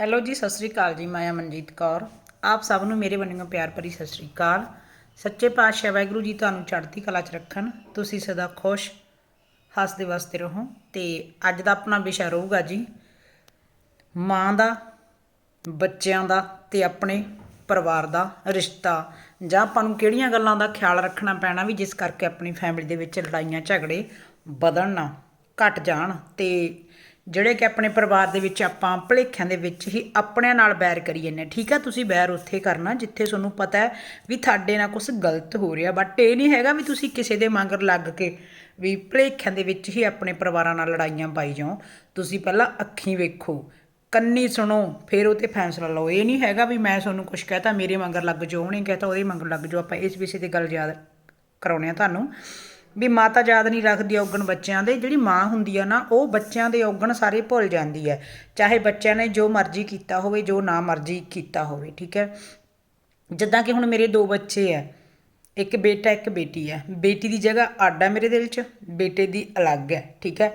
Hello ਜੀ, ਸਤਿ ਸ੍ਰੀ ਅਕਾਲ ਜੀ ਮੈਂ ਅਮਨਜੀਤ ਕੌਰ। ਆਪ ਸਭ ਨੂੰ ਮੇਰੇ ਵੱਲੋਂ ਪਿਆਰ ਭਰੀ ਸਤਿ ਸ੍ਰੀ ਅਕਾਲ। ਸੱਚੇ ਪਾਤਸ਼ਾਹ ਵਾਹਿਗੁਰੂ ਜੀ ਤੁਹਾਨੂੰ ਚੜ੍ਹਦੀ ਕਲਾ 'ਚ ਰੱਖਣ। ਤੁਸੀਂ ਸਦਾ ਖੁਸ਼, ਹੱਸਦੇ ਵਸਦੇ ਰਹੋ। ਤੇ ਅੱਜ ਦਾ ਆਪਣਾ ਵਿਸ਼ਾ ਰਹੂਗਾ ਜੀ, ਮਾਂ ਦਾ, ਬੱਚਿਆਂ ਦਾ ਤੇ ਆਪਣੇ ਪਰਿਵਾਰ ਦਾ ਰਿਸ਼ਤਾ। ਜਾਂ ਆਪਾਂ ਨੂੰ ਕਿਹੜੀਆਂ ਗੱਲਾਂ ਦਾ ਖਿਆਲ ਰੱਖਣਾ ਪੈਣਾ ਵੀ ਜਿਸ ਕਰਕੇ ਆਪਣੀ ਫੈਮਿਲੀ ਦੇ ਵਿੱਚ ਲੜਾਈਆਂ, ਝਗੜੇ ਵਧਣ ਨਾ, ਘਟ ਜਾਣ ਤੇ ਜਿਹੜੇ ਕਿ ਆਪਣੇ ਪਰਿਵਾਰ ਦੇ ਵਿੱਚ ਆਪਾਂ ਭਲੇਖਿਆਂ ਦੇ ਵਿੱਚ ਹੀ ਆਪਣਿਆਂ ਨਾਲ ਬੈਰ ਕਰੀ ਜਾਂਦੇ ਹਾਂ। ਠੀਕ ਆ, ਤੁਸੀਂ ਬੈਰ ਉੱਥੇ ਕਰਨਾ ਜਿੱਥੇ ਤੁਹਾਨੂੰ ਪਤਾ ਹੈ ਵੀ ਤੁਹਾਡੇ ਨਾਲ ਕੁਝ ਗਲਤ ਹੋ ਰਿਹਾ। ਬਟ ਇਹ ਨਹੀਂ ਹੈਗਾ ਵੀ ਤੁਸੀਂ ਕਿਸੇ ਦੇ ਮਗਰ ਲੱਗ ਕੇ ਵੀ ਭਲੇਖਿਆਂ ਦੇ ਵਿੱਚ ਹੀ ਆਪਣੇ ਪਰਿਵਾਰਾਂ ਨਾਲ ਲੜਾਈਆਂ ਪਾਈ ਜਾਓ। ਤੁਸੀਂ ਪਹਿਲਾਂ ਅੱਖੀਂ ਵੇਖੋ, ਕੰਨੀ ਸੁਣੋ, ਫਿਰ ਉਹ ਤੇ ਫੈਸਲਾ ਲਓ। ਇਹ ਨਹੀਂ ਹੈਗਾ ਵੀ ਮੈਂ ਤੁਹਾਨੂੰ ਕੁਝ ਕਹਤਾ, ਮੇਰੇ ਮਗਰ ਲੱਗ ਜਾਓ, ਉਹਨੇ ਕਹਤਾ, ਉਹਦੇ ਮਗਰ ਲੱਗ ਜਾਓ। ਆਪਾਂ ਇਸ ਵਿਸ਼ੇ ਤੇ ਗੱਲ ਯਾਦ ਕਰਾਉਣੇ ਆ ਤੁਹਾਨੂੰ। ਵੀ ਮਾਤਾ ਯਾਦ ਨਹੀਂ ਰੱਖਦੀ ਔਗਣ ਬੱਚਿਆਂ ਦੇ, ਜਿਹੜੀ ਮਾਂ ਹੁੰਦੀ ਆ ਨਾ, ਉਹ ਬੱਚਿਆਂ ਦੇ ਔਗਣ ਸਾਰੇ ਭੁੱਲ ਜਾਂਦੀ ਹੈ। ਚਾਹੇ ਬੱਚਿਆਂ ਨੇ ਜੋ ਮਰਜ਼ੀ ਕੀਤਾ ਹੋਵੇ, ਜੋ ਨਾ ਮਰਜ਼ੀ ਕੀਤਾ ਹੋਵੇ, ਠੀਕ ਹੈ? ਜਿੱਦਾਂ ਕਿ ਹੁਣ ਮੇਰੇ ਦੋ ਬੱਚੇ ਆ, ਇੱਕ ਬੇਟਾ, ਇੱਕ ਬੇਟੀ ਹੈ ਬੇਟੀ ਦੀ ਜਗ੍ਹਾ ਅੱਡ ਹੈ ਮੇਰੇ ਦਿਲ 'ਚ, ਬੇਟੇ ਦੀ ਅਲੱਗ ਹੈ ਠੀਕ ਹੈ?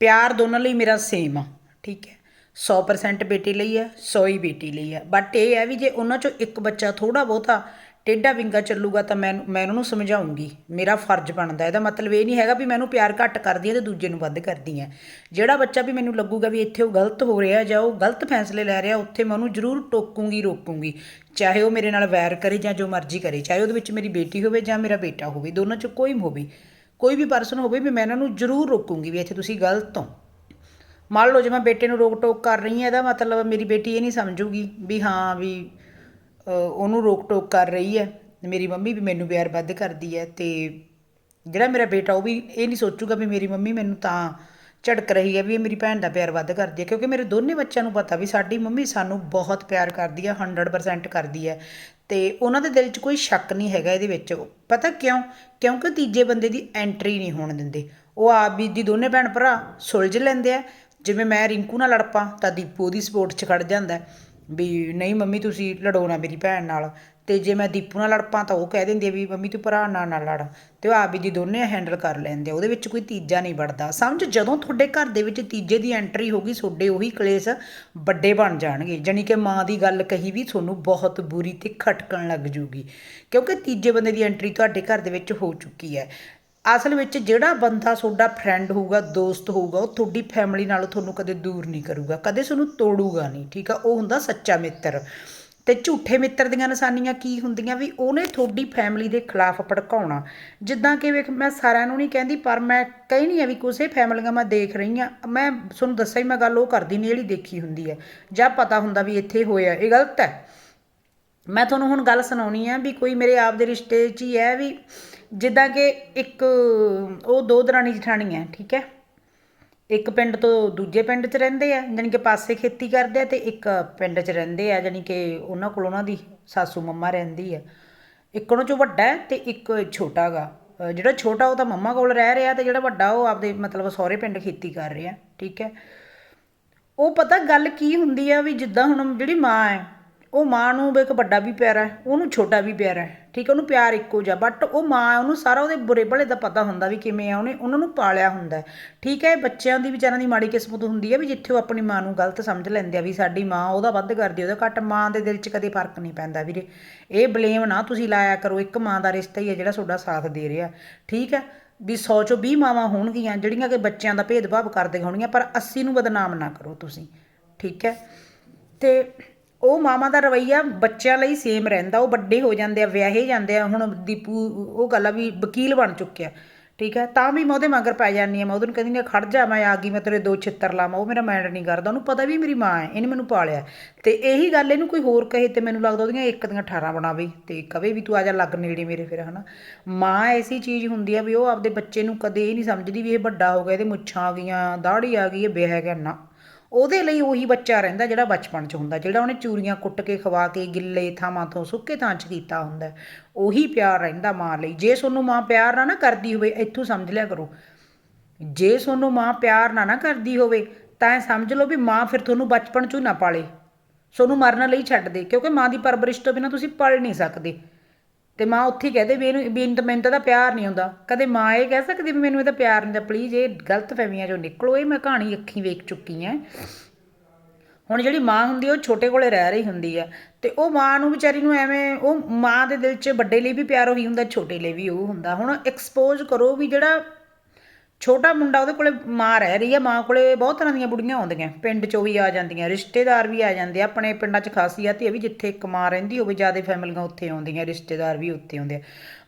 ਪਿਆਰ ਦੋਨਾਂ ਲਈ ਮੇਰਾ ਸੇਮ ਆ, ਠੀਕ ਹੈ? 100% ਬੇਟੀ ਲਈ ਹੈ 100 ਹੀ ਬੇਟੀ ਲਈ ਹੈ ਬਟ ਇਹ ਹੈ ਵੀ ਜੇ ਉਹਨਾਂ 'ਚੋਂ ਇੱਕ ਬੱਚਾ ਥੋੜਾ ਬਹੁਤਾ ਟੇਢਾ ਵਿੰਗਾ ਚੱਲੂਗਾ ਤਾਂ ਮੈਂ ਮੈਂ ਉਹਨਾਂ ਨੂੰ ਸਮਝਾਉਂਗੀ। ਮੇਰਾ ਫਰਜ਼ ਬਣਦਾ ਇਹਦਾ ਮਤਲਬ ਇਹ ਨਹੀਂ ਹੈਗਾ ਵੀ ਮੈਂ ਉਹਨੂੰ ਪਿਆਰ ਘੱਟ ਕਰਦੀ ਹਾਂ ਤੇ ਦੂਜੇ ਨੂੰ ਵੱਧ ਕਰਦੀ ਹਾਂ। ਜਿਹੜਾ ਬੱਚਾ ਵੀ ਮੈਨੂੰ ਲੱਗੂਗਾ ਵੀ ਇੱਥੇ ਉਹ ਗਲਤ ਹੋ ਰਿਹਾ ਜਾਂ ਉਹ ਗਲਤ ਫੈਸਲੇ ਲੈ ਰਿਹਾ, ਉੱਥੇ ਮੈਂ ਉਹਨੂੰ ਜ਼ਰੂਰ ਟੋਕੂੰਗੀ, ਰੋਕੂੰਗੀ। ਚਾਹੇ ਉਹ ਮੇਰੇ ਨਾਲ ਵੈਰ ਕਰੇ ਜਾਂ ਜੋ ਮਰਜ਼ੀ ਕਰੇ, ਚਾਹੇ ਉਹਦੇ ਵਿੱਚ ਮੇਰੀ ਬੇਟੀ ਹੋਵੇ ਜਾਂ ਮੇਰਾ ਬੇਟਾ ਹੋਵੇ, ਦੋਨਾਂ 'ਚ ਕੋਈ ਹੋਵੇ, ਕੋਈ ਵੀ ਪਰਸਨ ਹੋਵੇ ਵੀ ਮੈਂ ਇਹਨਾਂ ਨੂੰ ਜ਼ਰੂਰ ਰੋਕੂੰਗੀ ਵੀ ਇੱਥੇ ਤੁਸੀਂ ਗਲਤ ਹੋ। ਮੰਨ ਲਓ ਜੇ ਮੈਂ ਬੇਟੇ ਨੂੰ ਰੋਕ ਟੋਕ ਕਰ ਰਹੀ ਹਾਂ, ਇਹਦਾ ਮਤਲਬ ਮੇਰੀ ਬੇਟੀ ਇਹ ਨਹੀਂ ਸਮਝੂਗੀ ਵੀ ਹਾਂ ਵੀ ਉਹਨੂੰ ਰੋਕ ਟੋਕ ਕਰ ਰਹੀ ਹੈ। ਮੇਰੀ ਮੰਮੀ ਵੀ ਮੈਨੂੰ ਪਿਆਰ ਵੱਧ ਕਰਦੀ ਹੈ ਅਤੇ ਜਿਹੜਾ ਮੇਰਾ ਬੇਟਾ ਉਹ ਵੀ ਇਹ ਨਹੀਂ ਸੋਚੂਗਾ ਵੀ ਮੇਰੀ ਮੰਮੀ ਮੈਨੂੰ ਤਾਂ ਝੜਕ ਰਹੀ ਹੈ ਵੀ ਇਹ ਮੇਰੀ ਭੈਣ ਦਾ ਪਿਆਰ ਵੱਧ ਕਰਦੀ ਹੈ। ਕਿਉਂਕਿ ਮੇਰੇ ਦੋਨੇ ਬੱਚਿਆਂ ਨੂੰ ਪਤਾ ਵੀ ਸਾਡੀ ਮੰਮੀ ਸਾਨੂੰ ਬਹੁਤ ਪਿਆਰ ਕਰਦੀ ਹੈ 100% ਕਰਦੀ ਹੈ ਤੇ ਉਹਨਾਂ ਦੇ ਦਿਲ 'ਚ ਕੋਈ ਸ਼ੱਕ ਨਹੀਂ ਹੈਗਾ ਇਹਦੇ ਵਿੱਚ। ਪਤਾ ਕਿਉਂ? ਕਿਉਂਕਿ ਤੀਜੇ ਬੰਦੇ ਦੀ ਐਂਟਰੀ ਨਹੀਂ ਹੋਣ ਦਿੰਦੇ। ਉਹ ਆਪ ਵੀ, ਦੀ ਦੋਨੇ ਭੈਣ ਭਰਾ ਸੁਲਝ ਲੈਂਦੇ ਆ। ਜਿਵੇਂ ਮੈਂ ਰਿੰਕੂ ਨਾਲ ਲੜਪਾਂ ਤਾਂ ਦੀਪੂ ਉਹਦੀ ਸਪੋਰਟ 'ਚ ਖੜ ਜਾਂਦਾ। ਵੀ ਨਹੀਂ ਮੰਮੀ ਤੁਸੀਂ ਲੜੋ ਨਾ ਮੇਰੀ ਭੈਣ ਨਾਲ। ਅਤੇ ਜੇ ਮੈਂ ਦੀਪੂ ਨਾਲ ਲੜ ਪਾਂ ਤਾਂ ਉਹ ਕਹਿ ਦਿੰਦੀ ਆ ਵੀ ਮੰਮੀ ਤੂੰ ਭਰਾ ਨਾਲ ਨਾ ਲੜ। ਅਤੇ ਉਹ ਆਪ ਹੀ ਦੀ ਦੋਨੇ ਹੈਂਡਲ ਕਰ ਲੈਂਦੇ ਆ। ਉਹਦੇ ਵਿੱਚ ਕੋਈ ਤੀਜਾ ਨਹੀਂ ਵੜਦਾ। ਸਮਝ, ਜਦੋਂ ਤੁਹਾਡੇ ਘਰ ਦੇ ਵਿੱਚ ਤੀਜੇ ਦੀ ਐਂਟਰੀ ਹੋਗੀ ਤੁਹਾਡੇ ਉਹੀ ਕਲੇਸ਼ ਵੱਡੇ ਬਣ ਜਾਣਗੇ। ਜਾਣੀ ਕਿ ਮਾਂ ਦੀ ਗੱਲ ਕਹੀ ਵੀ ਤੁਹਾਨੂੰ ਬਹੁਤ ਬੁਰੀ ਤੇ ਖਟਕਣ ਲੱਗ ਜੂਗੀ। ਕਿਉਂਕਿ ਤੀਜੇ ਬੰਦੇ ਦੀ ਐਂਟਰੀ ਤੁਹਾਡੇ ਘਰ ਦੇ ਵਿੱਚ ਹੋ ਚੁੱਕੀ ਹੈ। ਅਸਲ ਵਿੱਚ ਜਿਹੜਾ ਬੰਦਾ ਤੁਹਾਡਾ ਫਰੈਂਡ ਹੋਊਗਾ, ਦੋਸਤ ਹੋਊਗਾ, ਉਹ ਤੁਹਾਡੀ ਫੈਮਿਲੀ ਨਾਲੋਂ ਤੁਹਾਨੂੰ ਕਦੇ ਦੂਰ ਨਹੀਂ ਕਰੂਗਾ, ਕਦੇ ਤੁਹਾਨੂੰ ਤੋੜੂਗਾ ਨਹੀਂ, ਠੀਕ ਆ? ਉਹ ਹੁੰਦਾ ਸੱਚਾ ਮਿੱਤਰ। ਤੇ ਝੂਠੇ ਮਿੱਤਰ ਦੀਆਂ ਨਿਸ਼ਾਨੀਆਂ ਕੀ ਹੁੰਦੀਆਂ ਵੀ ਉਹਨੇ ਤੁਹਾਡੀ ਫੈਮਿਲੀ ਦੇ ਖਿਲਾਫ ਭੜਕਾਉਣਾ। ਜਿੱਦਾਂ ਕਿ ਵੇਖ, ਮੈਂ ਸਾਰਿਆਂ ਨੂੰ ਨਹੀਂ ਕਹਿੰਦੀ, ਪਰ ਮੈਂ ਕਹਿਣੀ ਆ ਵੀ ਕਿਸੇ ਫੈਮਲੀਆਂ ਮੈਂ ਦੇਖ ਰਹੀ ਆ। ਮੈਂ ਤੁਹਾਨੂੰ ਦੱਸਿਆ ਹੀ ਮੈਂ ਗੱਲ ਉਹ ਕਰਦੀ ਨਹੀਂ ਜਿਹੜੀ ਦੇਖੀ ਹੁੰਦੀ ਹੈ ਜਾਂ ਪਤਾ ਹੁੰਦਾ ਵੀ ਇੱਥੇ ਹੋਇਆ, ਇਹ ਗਲਤ ਹੈ। ਮੈਂ ਤੁਹਾਨੂੰ ਹੁਣ ਗੱਲ ਸੁਣਾਉਣੀ ਆ ਵੀ ਕੋਈ ਮੇਰੇ ਆਪ ਦੇ ਰਿਸ਼ਤੇ 'ਚ ਹੀ ਹੈ ਵੀ ਜਿੱਦਾਂ ਕਿ ਇੱਕ, ਉਹ ਦੋ ਦਰਾਣੀ ਜਠਾਣੀ ਹੈ, ਠੀਕ ਹੈ? ਇੱਕ ਪਿੰਡ ਤੋਂ ਦੂਜੇ ਪਿੰਡ 'ਚ ਰਹਿੰਦੇ ਆ, ਜਾਣੀ ਕਿ ਪਾਸੇ ਖੇਤੀ ਕਰਦੇ ਆ ਤੇ ਇੱਕ ਪਿੰਡ 'ਚ ਰਹਿੰਦੇ ਆ, ਜਾਣੀ ਕਿ ਉਹਨਾਂ ਕੋਲ ਉਹਨਾਂ ਦੀ ਸਾਸੂ ਮੰਮਾ ਰਹਿੰਦੀ ਆ। ਇੱਕ ਉਹਨਾਂ 'ਚੋਂ ਵੱਡਾ ਹੈ ਤੇ ਇੱਕ ਛੋਟਾ ਗਾ। ਜਿਹੜਾ ਛੋਟਾ ਉਹ ਤਾਂ ਮੰਮਾ ਕੋਲ ਰਹਿ ਰਿਹਾ ਤੇ ਜਿਹੜਾ ਵੱਡਾ ਉਹ ਆਪਦੇ ਮਤਲਬ ਸਹੁਰੇ ਪਿੰਡ ਖੇਤੀ ਕਰ ਰਿਹਾ, ਠੀਕ ਹੈ? ਉਹ ਪਤਾ ਗੱਲ ਕੀ ਹੁੰਦੀ ਆ ਵੀ ਜਿੱਦਾਂ ਹੁਣ ਜਿਹੜੀ ਮਾਂ ਹੈ ਉਹ ਮਾਂ ਨੂੰ ਇੱਕ ਵੱਡਾ ਵੀ ਪਿਆਰਾ ਹੈ, ਉਹਨੂੰ ਛੋਟਾ ਵੀ ਪਿਆਰਾ ਹੈ, ਠੀਕ ਹੈ, ਉਹਨੂੰ ਪਿਆਰ ਇੱਕੋ ਜਿਹਾ ਬਟ ਉਹ ਮਾਂ, ਉਹਨੂੰ ਸਾਰਾ ਉਹਦੇ ਬੁਰੇ ਭਲੇ ਦਾ ਪਤਾ ਹੁੰਦਾ ਵੀ ਕਿਵੇਂ ਆ ਉਹਨੇ, ਉਹਨਾਂ ਨੂੰ ਪਾਲਿਆ ਹੁੰਦਾ ਠੀਕ ਹੈ ਬੱਚਿਆਂ ਦੀ ਵਿਚਾਰਾਂ ਦੀ ਮਾੜੀ ਕਿਸਮਤ ਹੁੰਦੀ ਹੈ ਵੀ ਜਿੱਥੇ ਉਹ ਆਪਣੀ ਮਾਂ ਨੂੰ ਗਲਤ ਸਮਝ ਲੈਂਦੇ ਆ ਵੀ ਸਾਡੀ ਮਾਂ ਉਹਦਾ ਵੱਧ ਕਰਦੀ ਉਹਦਾ ਘੱਟ, ਮਾਂ ਦੇ ਦਿਲ 'ਚ ਕਦੇ ਫ਼ਰਕ ਨਹੀਂ ਪੈਂਦਾ ਵੀਰੇ, ਇਹ ਬਲੇਮ ਨਾ ਤੁਸੀਂ ਲਾਇਆ ਕਰੋ, ਇੱਕ ਮਾਂ ਦਾ ਰਿਸ਼ਤਾ ਹੀ ਹੈ ਜਿਹੜਾ ਤੁਹਾਡਾ ਸਾਥ ਦੇ ਰਿਹਾ, ਠੀਕ ਹੈ, ਵੀ 100 ਚੋਂ 20 ਮਾਵਾਂ ਹੋਣਗੀਆਂ, ਜਿਹੜੀਆਂ ਕਿ ਬੱਚਿਆਂ ਦਾ ਭੇਦਭਾਵ ਕਰਦੇ ਹੋਣਗੀਆਂ, ਪਰ 80 ਨੂੰ ਬਦਨਾਮ ਨਾ ਕਰੋ ਤੁਸੀਂ, ਠੀਕ ਹੈ, ਤੇ ਉਹ ਮਾਮਾ ਦਾ ਰਵਈਆ ਬੱਚਿਆਂ ਲਈ ਸੇਮ ਰਹਿੰਦਾ, ਉਹ ਵੱਡੇ ਹੋ ਜਾਂਦੇ ਆ, ਵਿਆਹੇ ਜਾਂਦੇ ਆ, ਹੁਣ ਦੀਪੂ ਉਹ ਗੱਲ ਆ ਵੀ ਵਕੀਲ ਬਣ ਚੁੱਕਿਆ ਠੀਕ ਹੈ, ਤਾਂ ਵੀ ਮੈਂ ਉਹਦੇ ਮਗਰ ਪੈ ਜਾਂਦੀ ਆ ਮੈਂ ਉਹਨੂੰ ਕਹਿੰਦੀ ਆ ਖੜ ਜਾ, ਮੈਂ ਆ ਗਈ, ਮੈਂ ਤੇਰੇ ਦੋ ਛਿੱਤਰ ਲਾਵਾਂ, ਉਹ ਮੇਰਾ ਮਾਈਂਡ ਨਹੀਂ ਕਰਦਾ, ਉਹਨੂੰ ਪਤਾ ਵੀ ਮੇਰੀ ਮਾਂ ਹੈ, ਇਹਨੇ ਮੈਨੂੰ ਪਾਲਿਆ ਤੇ ਇਹੀ ਗੱਲ ਇਹਨੂੰ ਕੋਈ ਹੋਰ ਕਹੇ ਤੇ ਮੈਨੂੰ ਲੱਗਦਾ ਉਹਦੀਆਂ ਇੱਕ ਦੀਆਂ 18 ਬਣਾਵੇ ਤੇ ਕਵੇ ਵੀ ਤੂੰ ਆ ਜਾ ਲੱਗ ਨੇੜੇ ਮੇਰੇ ਫਿਰ, ਹਨਾ। ਮਾਂ ਐਸੀ ਚੀਜ਼ ਹੁੰਦੀ ਆ ਵੀ ਉਹ ਆਪਦੇ ਬੱਚੇ ਨੂੰ ਕਦੇ ਇਹ ਨਹੀਂ ਸਮਝਦੀ ਵੀ ਇਹ ਵੱਡਾ ਹੋ ਗਿਆ, ਇਹਦੇ ਮੁੱਛਾਂ ਆ ਗਈਆਂ ਦਾੜੀ ਆ ਗਈ, ਇਹ ਵਿਆਹ ਗਿਆ, ਨਾ। ਉਹਦੇ ਲਈ ਉਹੀ ਬੱਚਾ ਰਹਿੰਦਾ ਜਿਹੜਾ ਬਚਪਨ 'ਚ ਹੁੰਦਾ, ਜਿਹੜਾ ਉਹਨੇ ਚੂਰੀਆਂ ਕੁੱਟ ਕੇ ਖਵਾ ਕੇ ਗਿੱਲੇ ਥਾਵਾਂ ਤੋਂ ਸੁੱਕੇ ਥਾਂ 'ਚ ਕੀਤਾ ਹੁੰਦਾ। ਉਹੀ ਪਿਆਰ ਰਹਿੰਦਾ ਮਾਂ ਲਈ। ਜੇ ਤੁਹਾਨੂੰ ਮਾਂ ਪਿਆਰ ਨਾ ਨਾ ਕਰਦੀ ਹੋਵੇ, ਇੱਥੋਂ ਸਮਝ ਲਿਆ ਕਰੋ। ਜੇ ਤੁਹਾਨੂੰ ਮਾਂ ਪਿਆਰ ਨਾ ਨਾ ਕਰਦੀ ਹੋਵੇ, ਤਾਂ ਇਹ ਸਮਝ ਲਓ ਵੀ ਮਾਂ ਫਿਰ ਤੁਹਾਨੂੰ ਬਚਪਨ 'ਚੋਂ ਨਾ ਪਾਲੇ। ਤੁਹਾਨੂੰ ਮਰਨ ਲਈ ਛੱਡ ਦੇ, ਕਿਉਂਕਿ ਮਾਂ ਦੀ ਪਰਵਰਿਸ਼ ਤੋਂ ਬਿਨਾਂ ਤੁਸੀਂ ਪਲ ਨਹੀਂ ਸਕਦੇ। ਤੇ ਮਾਂ ਉੱਥੇ ਹੀ ਕਹਦੇ ਵੀ ਇਹਨੂੰ ਵੀ ਇਹਨੂੰ ਤਾਂ ਮੈਨੂੰ ਤਾਂ ਇਹਦਾ ਪਿਆਰ ਨਹੀਂ ਆਉਂਦਾ। ਕਦੇ ਮਾਂ ਇਹ ਕਹਿ ਸਕਦੀ ਵੀ ਮੈਨੂੰ ਇਹਦਾ ਪਿਆਰ ਨਹੀਂ ਦਾ ਪਲੀਜ਼ ਇਹ ਗਲਤ ਫਹਿਮੀਆਂ ਚੋਂ ਨਿਕਲੋ। ਇਹ ਮੈਂ ਕਹਾਣੀ ਅੱਖੀਂ ਵੇਖ ਚੁੱਕੀ ਹਾਂ ਹੁਣ ਜਿਹੜੀ ਮਾਂ ਹੁੰਦੀ ਉਹ ਛੋਟੇ ਕੋਲੇ ਰਹਿ ਰਹੀ ਹੁੰਦੀ ਹੈ ਤੇ ਉਹ ਮਾਂ ਨੂੰ ਵਿਚਾਰੀ ਨੂੰ ਐਵੇਂ, ਉਹ ਮਾਂ ਦੇ ਦਿਲ 'ਚ ਵੱਡੇ ਲਈ ਵੀ ਪਿਆਰ ਉਹੀ ਹੁੰਦਾ, ਛੋਟੇ ਲਈ ਵੀ ਉਹ ਹੁੰਦਾ। ਹੁਣ ਐਕਸਪੋਜ਼ ਕਰੋ ਵੀ ਜਿਹੜਾ ਛੋਟਾ ਮੁੰਡਾ ਉਹਦੇ ਕੋਲੇ ਮਾਂ ਰਹਿ ਰਹੀ ਹੈ ਮਾਂ ਕੋਲੇ ਬਹੁਤ ਤਰ੍ਹਾਂ ਦੀਆਂ ਬੁੜੀਆਂ ਆਉਂਦੀਆਂ। ਪਿੰਡ 'ਚੋਂ ਵੀ ਆ ਜਾਂਦੀਆਂ, ਰਿਸ਼ਤੇਦਾਰ ਵੀ ਆ ਜਾਂਦੇ ਆ। ਆਪਣੇ ਪਿੰਡਾਂ 'ਚ ਖਾਸੀਅਤ ਇਹ ਵੀ ਜਿੱਥੇ ਇੱਕ ਮਾਂ ਰਹਿੰਦੀ ਹੋਵੇ ਜ਼ਿਆਦਾ ਫੈਮਲੀਆਂ ਉੱਥੇ ਆਉਂਦੀਆਂ, ਰਿਸ਼ਤੇਦਾਰ ਵੀ ਉੱਥੇ ਆਉਂਦੇ ਆ।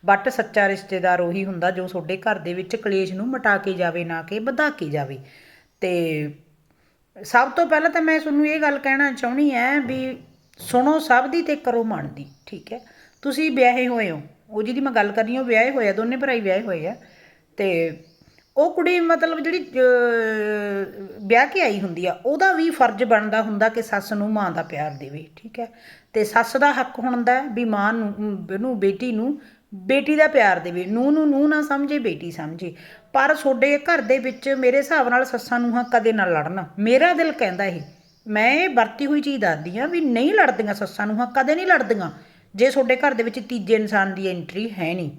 ਬਟ ਸੱਚਾ ਰਿਸ਼ਤੇਦਾਰ ਉਹੀ ਹੁੰਦਾ ਜੋ ਤੁਹਾਡੇ ਘਰ ਦੇ ਵਿੱਚ ਕਲੇਸ਼ ਨੂੰ ਮਟਾ ਕੇ ਜਾਵੇ, ਨਾ ਕਿ ਵਧਾ ਕੇ ਜਾਵੇ। ਤੇ ਸਭ ਤੋਂ ਪਹਿਲਾਂ ਤਾਂ ਮੈਂ ਤੁਹਾਨੂੰ ਇਹ ਗੱਲ ਕਹਿਣਾ ਚਾਹੁੰਦੀ ਐ ਵੀ ਸੁਣੋ ਸਭ ਦੀ ਤੇ ਕਰੋ ਮਨ ਦੀ, ਠੀਕ ਹੈ? ਤੁਸੀਂ ਵਿਆਹੇ ਹੋਏ ਹੋ, ਉਹ ਜਿਹਦੀ ਮੈਂ ਗੱਲ ਕਰਨੀ ਉਹ ਵਿਆਹੇ ਹੋਏ ਆ, ਦੋਨੇ ਭਰਾ ਹੀ ਵਿਆਹੇ ਹੋਏ ਆ। ਤੇ ਉਹ ਕੁੜੀ ਮਤਲਬ ਜਿਹੜੀ ਵਿਆਹ ਕੇ ਆਈ ਹੁੰਦੀ ਆ, ਉਹਦਾ ਵੀ ਫਰਜ਼ ਬਣਦਾ ਹੁੰਦਾ ਕਿ ਸੱਸ ਨੂੰ ਮਾਂ ਦਾ ਪਿਆਰ ਦੇਵੇ, ਠੀਕ ਹੈ? ਤੇ ਸੱਸ ਦਾ ਹੱਕ ਹੁੰਦਾ ਵੀ ਮਾਂ ਨੂੰ ਨੂੰ, ਬੇਟੀ ਨੂੰ ਬੇਟੀ ਦਾ ਪਿਆਰ ਦੇਵੇ। ਨੂੰ ਨੂੰ ਨੂੰ ਨਾ ਸਮਝੇ, ਬੇਟੀ ਸਮਝੇ। ਪਰ ਤੁਹਾਡੇ ਘਰ ਦੇ ਵਿੱਚ ਮੇਰੇ ਹਿਸਾਬ ਨਾਲ ਸੱਸਾਂ ਨੂੰ ਹਾਂ ਕਦੇ ਨਾ ਲੜਨ। ਮੇਰਾ ਦਿਲ ਕਹਿੰਦਾ ਇਹ। ਮੈਂ ਇਹ ਵਰਤੀ ਹੋਈ ਚੀਜ਼ ਦੱਸਦੀ ਆ ਵੀ ਨਹੀਂ ਲੜਦੀਆਂ ਸੱਸਾਂ ਨੂੰ ਹਾਂ ਕਦੇ ਨਹੀਂ ਲੜਦੀਆਂ। ਜੇ ਤੁਹਾਡੇ ਘਰ ਦੇ ਵਿੱਚ ਤੀਜੇ ਇਨਸਾਨ ਦੀ ਐਂਟਰੀ ਹੈ ਨਹੀਂ।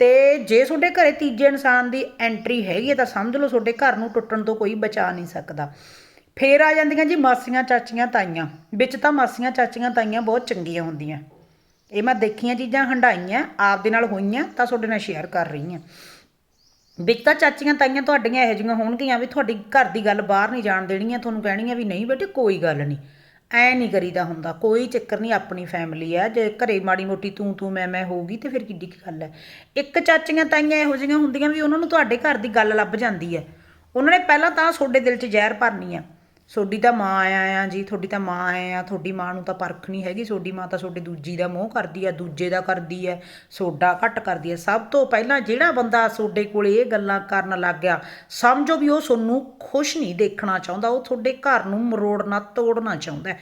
ਤੇ ਜੇ ਤੁਹਾਡੇ ਘਰੇ ਤੀਜੇ ਇਨਸਾਨ ਦੀ ਐਂਟਰੀ ਹੈਗੀ ਹੈ ਤਾਂ ਸਮਝ ਲਓ ਤੁਹਾਡੇ ਘਰ ਨੂੰ ਟੁੱਟਣ ਤੋਂ ਕੋਈ ਬਚਾ ਨਹੀਂ ਸਕਦਾ। ਫੇਰ ਆ ਜਾਂਦੀਆਂ ਜੀ ਮਾਸੀਆਂ, ਚਾਚੀਆਂ, ਤਾਈਆਂ। ਵਿੱਚ ਤਾਂ ਮਾਸੀਆਂ, ਚਾਚੀਆਂ, ਤਾਈਆਂ ਬਹੁਤ ਚੰਗੀਆਂ ਹੁੰਦੀਆਂ। ਇਹ ਮੈਂ ਦੇਖੀਆਂ ਚੀਜ਼ਾਂ ਹੰਡਾਈਆਂ ਆਪਦੇ ਨਾਲ ਹੋਈਆਂ ਤਾਂ ਤੁਹਾਡੇ ਨਾਲ ਸ਼ੇਅਰ ਕਰ ਰਹੀ ਹਾਂ। ਵਿੱਚ ਤਾਂ ਚਾਚੀਆਂ, ਤਾਈਆਂ ਤੁਹਾਡੀਆਂ ਇਹੋ ਜਿਹੀਆਂ ਹੋਣਗੀਆਂ ਵੀ ਤੁਹਾਡੀ ਘਰ ਦੀ ਗੱਲ ਬਾਹਰ ਨਹੀਂ ਜਾਣ ਦੇਣੀ ਹੈ ਤੁਹਾਨੂੰ ਕਹਿਣੀਆਂ ਵੀ ਨਹੀਂ ਬੇਟੇ, ਕੋਈ ਗੱਲ ਨਹੀਂ। ਐ ਨਹੀਂ ਕਰੀਦਾ ਹੁੰਦਾ। ਕੋਈ ਚੱਕਰ ਨਹੀਂ, ਆਪਣੀ ਫੈਮਿਲੀ ਹੈ ਜੇ ਘਰੇ ਮਾੜੀ ਮੋਟੀ ਤੂੰ ਤੂੰ ਮੈਂ ਮੈਂ ਹੋਊਗੀ ਤੇ ਫਿਰ ਕਿੱਡੀ ਕੁ ਗੱਲ ਹੈ ਇੱਕ ਚਾਚੀਆਂ ਤਾਈਆਂ ਇਹੋ ਜਿਹੀਆਂ ਹੁੰਦੀਆਂ ਵੀ ਉਹਨਾਂ ਨੂੰ ਤੁਹਾਡੇ ਘਰ ਦੀ ਗੱਲ ਲੱਭ ਜਾਂਦੀ ਹੈ ਉਹਨਾਂ ਨੇ ਪਹਿਲਾਂ ਤਾਂ ਤੁਹਾਡੇ ਦਿਲ 'ਚ ਜ਼ਹਿਰ ਭਰਨੀ ਆ ਤੁਹਾਡੀ ਤਾਂ ਮਾਂ ਆਇਆ ਆ ਜੀ, ਤੁਹਾਡੀ ਤਾਂ ਮਾਂ ਆਇਆ ਆ, ਤੁਹਾਡੀ ਮਾਂ ਨੂੰ ਤਾਂ ਪਰਖ ਨਹੀਂ ਹੈਗੀ ਤੁਹਾਡੀ ਮਾਂ ਤਾਂ ਤੁਹਾਡੇ ਦੂਜੀ ਦਾ ਮੋਹ ਕਰਦੀ ਆ, ਦੂਜੇ ਦਾ ਕਰਦੀ ਹੈ ਸੋਡਾ ਘੱਟ ਕਰਦੀ ਹੈ ਸਭ ਤੋਂ ਪਹਿਲਾਂ ਜਿਹੜਾ ਬੰਦਾ ਤੁਹਾਡੇ ਕੋਲੇ ਇਹ ਗੱਲਾਂ ਕਰਨ ਲੱਗ ਗਿਆ, ਸਮਝੋ ਵੀ ਉਹ ਤੁਹਾਨੂੰ ਖੁਸ਼ ਨਹੀਂ ਦੇਖਣਾ ਚਾਹੁੰਦਾ, ਉਹ ਤੁਹਾਡੇ ਘਰ ਨੂੰ ਮਰੋੜਨਾ, ਤੋੜਨਾ ਚਾਹੁੰਦਾ।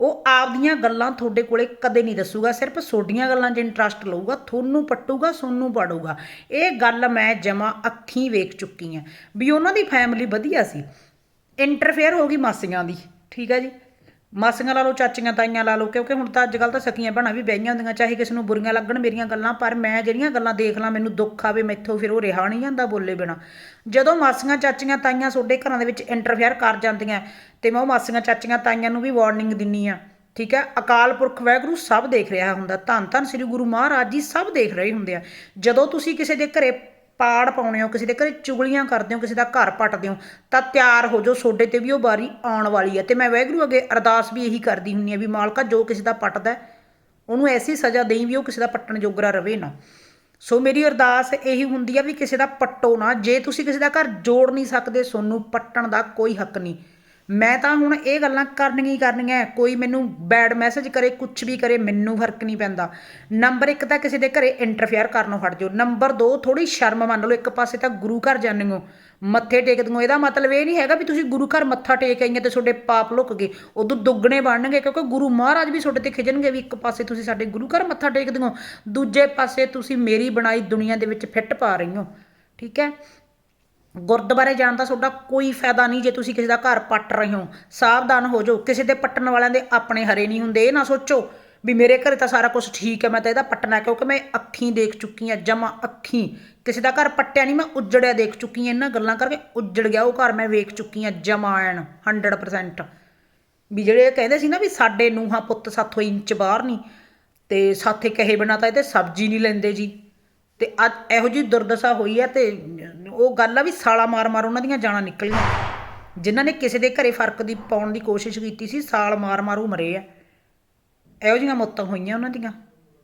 ਉਹ ਆਪਦੀਆਂ ਗੱਲਾਂ ਤੁਹਾਡੇ ਕੋਲੇ ਕਦੇ ਨਹੀਂ ਦੱਸੂਗਾ, ਸਿਰਫ ਤੁਹਾਡੀਆਂ ਗੱਲਾਂ 'ਚ ਇੰਟਰਸਟ ਲਊਗਾ, ਤੁਹਾਨੂੰ ਪੱਟੂਗਾ, ਸੋਨੂੰ ਪਾੜੂਗਾ। ਇਹ ਗੱਲ ਮੈਂ ਜਮਾ ਅੱਖੀਂ ਵੇਖ ਚੁੱਕੀ ਆ। ਵੀ ਉਹਨਾਂ ਦੀ ਫੈਮਿਲੀ ਵਧੀਆ ਸੀ। ਇੰਟਰਫੇਅਰ ਹੋ ਗਈ ਮਾਸੀਆਂ ਦੀ, ਠੀਕ ਹੈ ਜੀ? ਮਾਸੀਆਂ ਲਾ ਲਓ, ਚਾਚੀਆਂ, ਤਾਈਆਂ ਲਾ ਲਓ, ਕਿਉਂਕਿ ਹੁਣ ਤਾਂ ਅੱਜ ਕੱਲ ਤਾਂ ਸਕੀਆਂ ਭੈਣਾਂ ਵੀ ਬਹਿਆਂ ਹੁੰਦੀਆਂ, ਚਾਹੇ ਕਿਸੇ ਨੂੰ ਬੁਰੀਆਂ ਲੱਗਣ ਮੇਰੀਆਂ ਗੱਲਾਂ, ਪਰ ਮੈਂ ਜਿਹੜੀਆਂ ਗੱਲਾਂ ਦੇਖ ਲਾਂ, ਮੈਨੂੰ ਦੁੱਖ ਆਵੇ, ਮੈਥੋਂ ਫਿਰ ਉਹ ਰਿਹਾ ਨਹੀਂ ਜਾਂਦਾ ਬੋਲੇ ਬਿਨਾ। ਜਦੋਂ ਮਾਸੀਆਂ, ਚਾਚੀਆਂ, ਤਾਈਆਂ ਤੁਹਾਡੇ ਘਰਾਂ ਦੇ ਵਿੱਚ ਇੰਟਰਫੇਅਰ ਕਰ ਜਾਂਦੀਆਂ, ਤੇ ਮੈਂ ਉਹ ਮਾਸੀਆਂ, ਚਾਚੀਆਂ, ਤਾਈਆਂ ਨੂੰ ਵੀ ਵਾਰਨਿੰਗ ਦਿੰਨੀ ਆ, ਠੀਕ ਹੈ? ਅਕਾਲ ਪੁਰਖ ਵਾਹਿਗੁਰੂ ਸਭ ਦੇਖ ਰਿਹਾ ਹੁੰਦਾ ਧੰਨ ਧੰਨ ਸ੍ਰੀ ਗੁਰੂ ਮਹਾਰਾਜ ਜੀ ਸਭ ਦੇਖ ਰਹੇ ਹੁੰਦੇ ਆ। ਜਦੋਂ ਤੁਸੀਂ ਕਿਸੇ ਦੇ ਘਰੇ ਪਾੜ ਪਾਉਣੇ ਹੋ, ਕਿਸੇ ਦੇ ਘਰੇ ਚੁਗਲੀਆਂ ਕਰਦੇ ਹੋ, ਕਿਸੇ ਦਾ ਘਰ ਪੱਟਦੇ ਹੋ, ਤਾਂ ਤਿਆਰ ਹੋ ਜਾਓ। ਸੋਡੇ ਤੇ ਵੀ ਉਹ ਵਾਰੀ ਆਉਣ ਵਾਲੀ ਹੈ ਤੇ ਮੈਂ ਵਾਹਿਗੁਰੂ ਅੱਗੇ ਅਰਦਾਸ ਵੀ ਇਹੀ ਕਰਦੀ ਹੁੰਨੀ ਆ ਵੀ ਮਾਲਕਾ, ਜੋ ਕਿਸੇ ਦਾ ਪੱਟਦਾ ਉਹਨੂੰ ਐਸੀ ਸਜ਼ਾ ਦੇਈ ਵੀ ਉਹ ਕਿਸੇ ਦਾ ਪੱਟਣ ਜੋਗਰਾ ਰਵੇ ਨਾ। ਸੋ ਮੇਰੀ ਅਰਦਾਸ ਇਹੀ ਹੁੰਦੀ ਆ ਵੀ ਕਿਸੇ ਦਾ ਪੱਟੋ ਨਾ। ਜੇ ਤੁਸੀਂ ਕਿਸੇ ਦਾ ਘਰ ਜੋੜ ਨਹੀਂ ਸਕਦੇ, ਸੋਨੂੰ ਪੱਟਣ ਦਾ ਕੋਈ ਹੱਕ ਨਹੀਂ। ਮੈਂ ਤਾਂ ਹੁਣ ਇਹ ਗੱਲਾਂ ਕਰਨੀਆਂ ਹੀ ਕਰਨੀਆਂ ਕੋਈ ਮੈਨੂੰ ਬੈਡ ਮੈਸੇਜ ਕਰੇ ਕੁਝ ਵੀ ਕਰੇ, ਮੈਨੂੰ ਫ਼ਰਕ ਨਹੀਂ ਪੈਂਦਾ। ਨੰਬਰ 1 ਤਾਂ ਕਿਸੇ ਦੇ ਘਰੇ ਇੰਟਰਫੇਅਰ ਕਰਨੋਂ ਹਟ ਜਾਓ। ਨੰਬਰ 2 ਥੋੜੀ ਸ਼ਰਮ ਮੰਨ ਲਓ। ਇੱਕ ਪਾਸੇ ਤਾਂ ਗੁਰੂ ਘਰ ਜਾਂਦੇ ਹੋ। ਮੱਥੇ ਟੇਕਦੇ ਹੋ ਇਹਦਾ ਮਤਲਬ ਇਹ ਨਹੀਂ ਹੈਗਾ ਵੀ ਤੁਸੀਂ ਗੁਰੂ ਘਰ ਮੱਥਾ ਟੇਕ ਆਈਆਂ ਤੇ ਤੁਹਾਡੇ ਪਾਪ ਲੁੱਕ ਗਏ। ਉਦੋਂ ਦੁੱਗਣੇ ਬਣਨਗੇ ਕਿਉਂਕਿ ਗੁਰੂ ਮਹਾਰਾਜ ਵੀ ਤੁਹਾਡੇ ਤੇ ਖਿਜਣਗੇ ਵੀ ਇੱਕ ਪਾਸੇ ਤੁਸੀਂ ਸਾਡੇ ਗੁਰੂ ਘਰ ਮੱਥਾ ਟੇਕਦੇ ਹੋ ਦੂਜੇ ਪਾਸੇ ਤੁਸੀਂ ਮੇਰੀ ਬਣਾਈ ਦੁਨੀਆ ਦੇ ਵਿੱਚ ਫਿੱਟ ਪਾ ਰਹੀ ਹੋ। ਠੀਕ ਹੈ ਗੁਰਦੁਆਰੇ ਜਾਣ ਦਾ ਤੁਹਾਡਾ ਕੋਈ ਫਾਇਦਾ ਨਹੀਂ ਜੇ ਤੁਸੀਂ ਕਿਸੇ ਦਾ ਘਰ ਪੱਟ ਰਹੇ ਹੋ। ਸਾਵਧਾਨ ਹੋ ਜਾਓ। ਕਿਸੇ ਦੇ ਪੱਟਣ ਵਾਲਿਆਂ ਦੇ ਆਪਣੇ ਹਰੇ ਨਹੀਂ ਹੁੰਦੇ। ਇਹ ਨਾ ਸੋਚੋ ਵੀ ਮੇਰੇ ਘਰੇ ਤਾਂ ਸਾਰਾ ਕੁਝ ਠੀਕ ਹੈ। ਮੈਂ ਤਾਂ ਇਹਦਾ ਪੱਟਣਾ ਕਿਉਂਕਿ ਮੈਂ ਅੱਖੀਂ ਦੇਖ ਚੁੱਕੀ ਹਾਂ, ਜਮਾ ਅੱਖੀਂ। ਕਿਸੇ ਦਾ ਘਰ ਪੱਟਿਆ ਨਹੀਂ, ਮੈਂ ਉੱਜੜਿਆ ਦੇਖ ਚੁੱਕੀ ਹਾਂ। ਇਹਨਾਂ ਗੱਲਾਂ ਕਰਕੇ ਉੱਜੜ ਗਿਆ ਉਹ ਘਰ ਮੈਂ ਵੇਖ ਚੁੱਕੀ ਹਾਂ ਜਮਾ ਐਨ 100% ਵੀ ਜਿਹੜੇ ਇਹ ਕਹਿੰਦੇ ਸੀ ਨਾ ਵੀ ਸਾਡੇ ਨੂੰਹਾਂ ਪੁੱਤ ਸਾਥੋਂ ਇੰਚ ਬਾਹਰ ਨਹੀਂ ਤੇ ਸਾਥੇ ਕਹੇ ਬਿਨਾ ਤਾਂ ਇਹ ਇਹਦੇ ਸਬਜ਼ੀ ਨਹੀਂ ਲੈਂਦੇ ਜੀ। ਅਤੇ ਅੱਜ ਇਹੋ ਜਿਹੀ ਦੁਰਦਸ਼ਾ ਹੋਈ ਹੈ ਅਤੇ ਉਹ ਗੱਲ ਆ ਵੀ ਸਾਲਾ ਮਾਰ ਮਾਰ ਉਹਨਾਂ ਦੀਆਂ ਜਾਨਾਂ ਨਿਕਲੀਆਂ। ਜਿਨ੍ਹਾਂ ਨੇ ਕਿਸੇ ਦੇ ਘਰੇ ਫ਼ਰਕ ਦੀ ਪਾਉਣ ਦੀ ਕੋਸ਼ਿਸ਼ ਕੀਤੀ ਸੀ, ਸਾਲ ਮਾਰ ਮਾਰ ਉਹ ਮਰੇ ਆ। ਇਹੋ ਜਿਹੀਆਂ ਮੌਤਾਂ ਹੋਈਆਂ ਉਹਨਾਂ ਦੀਆਂ।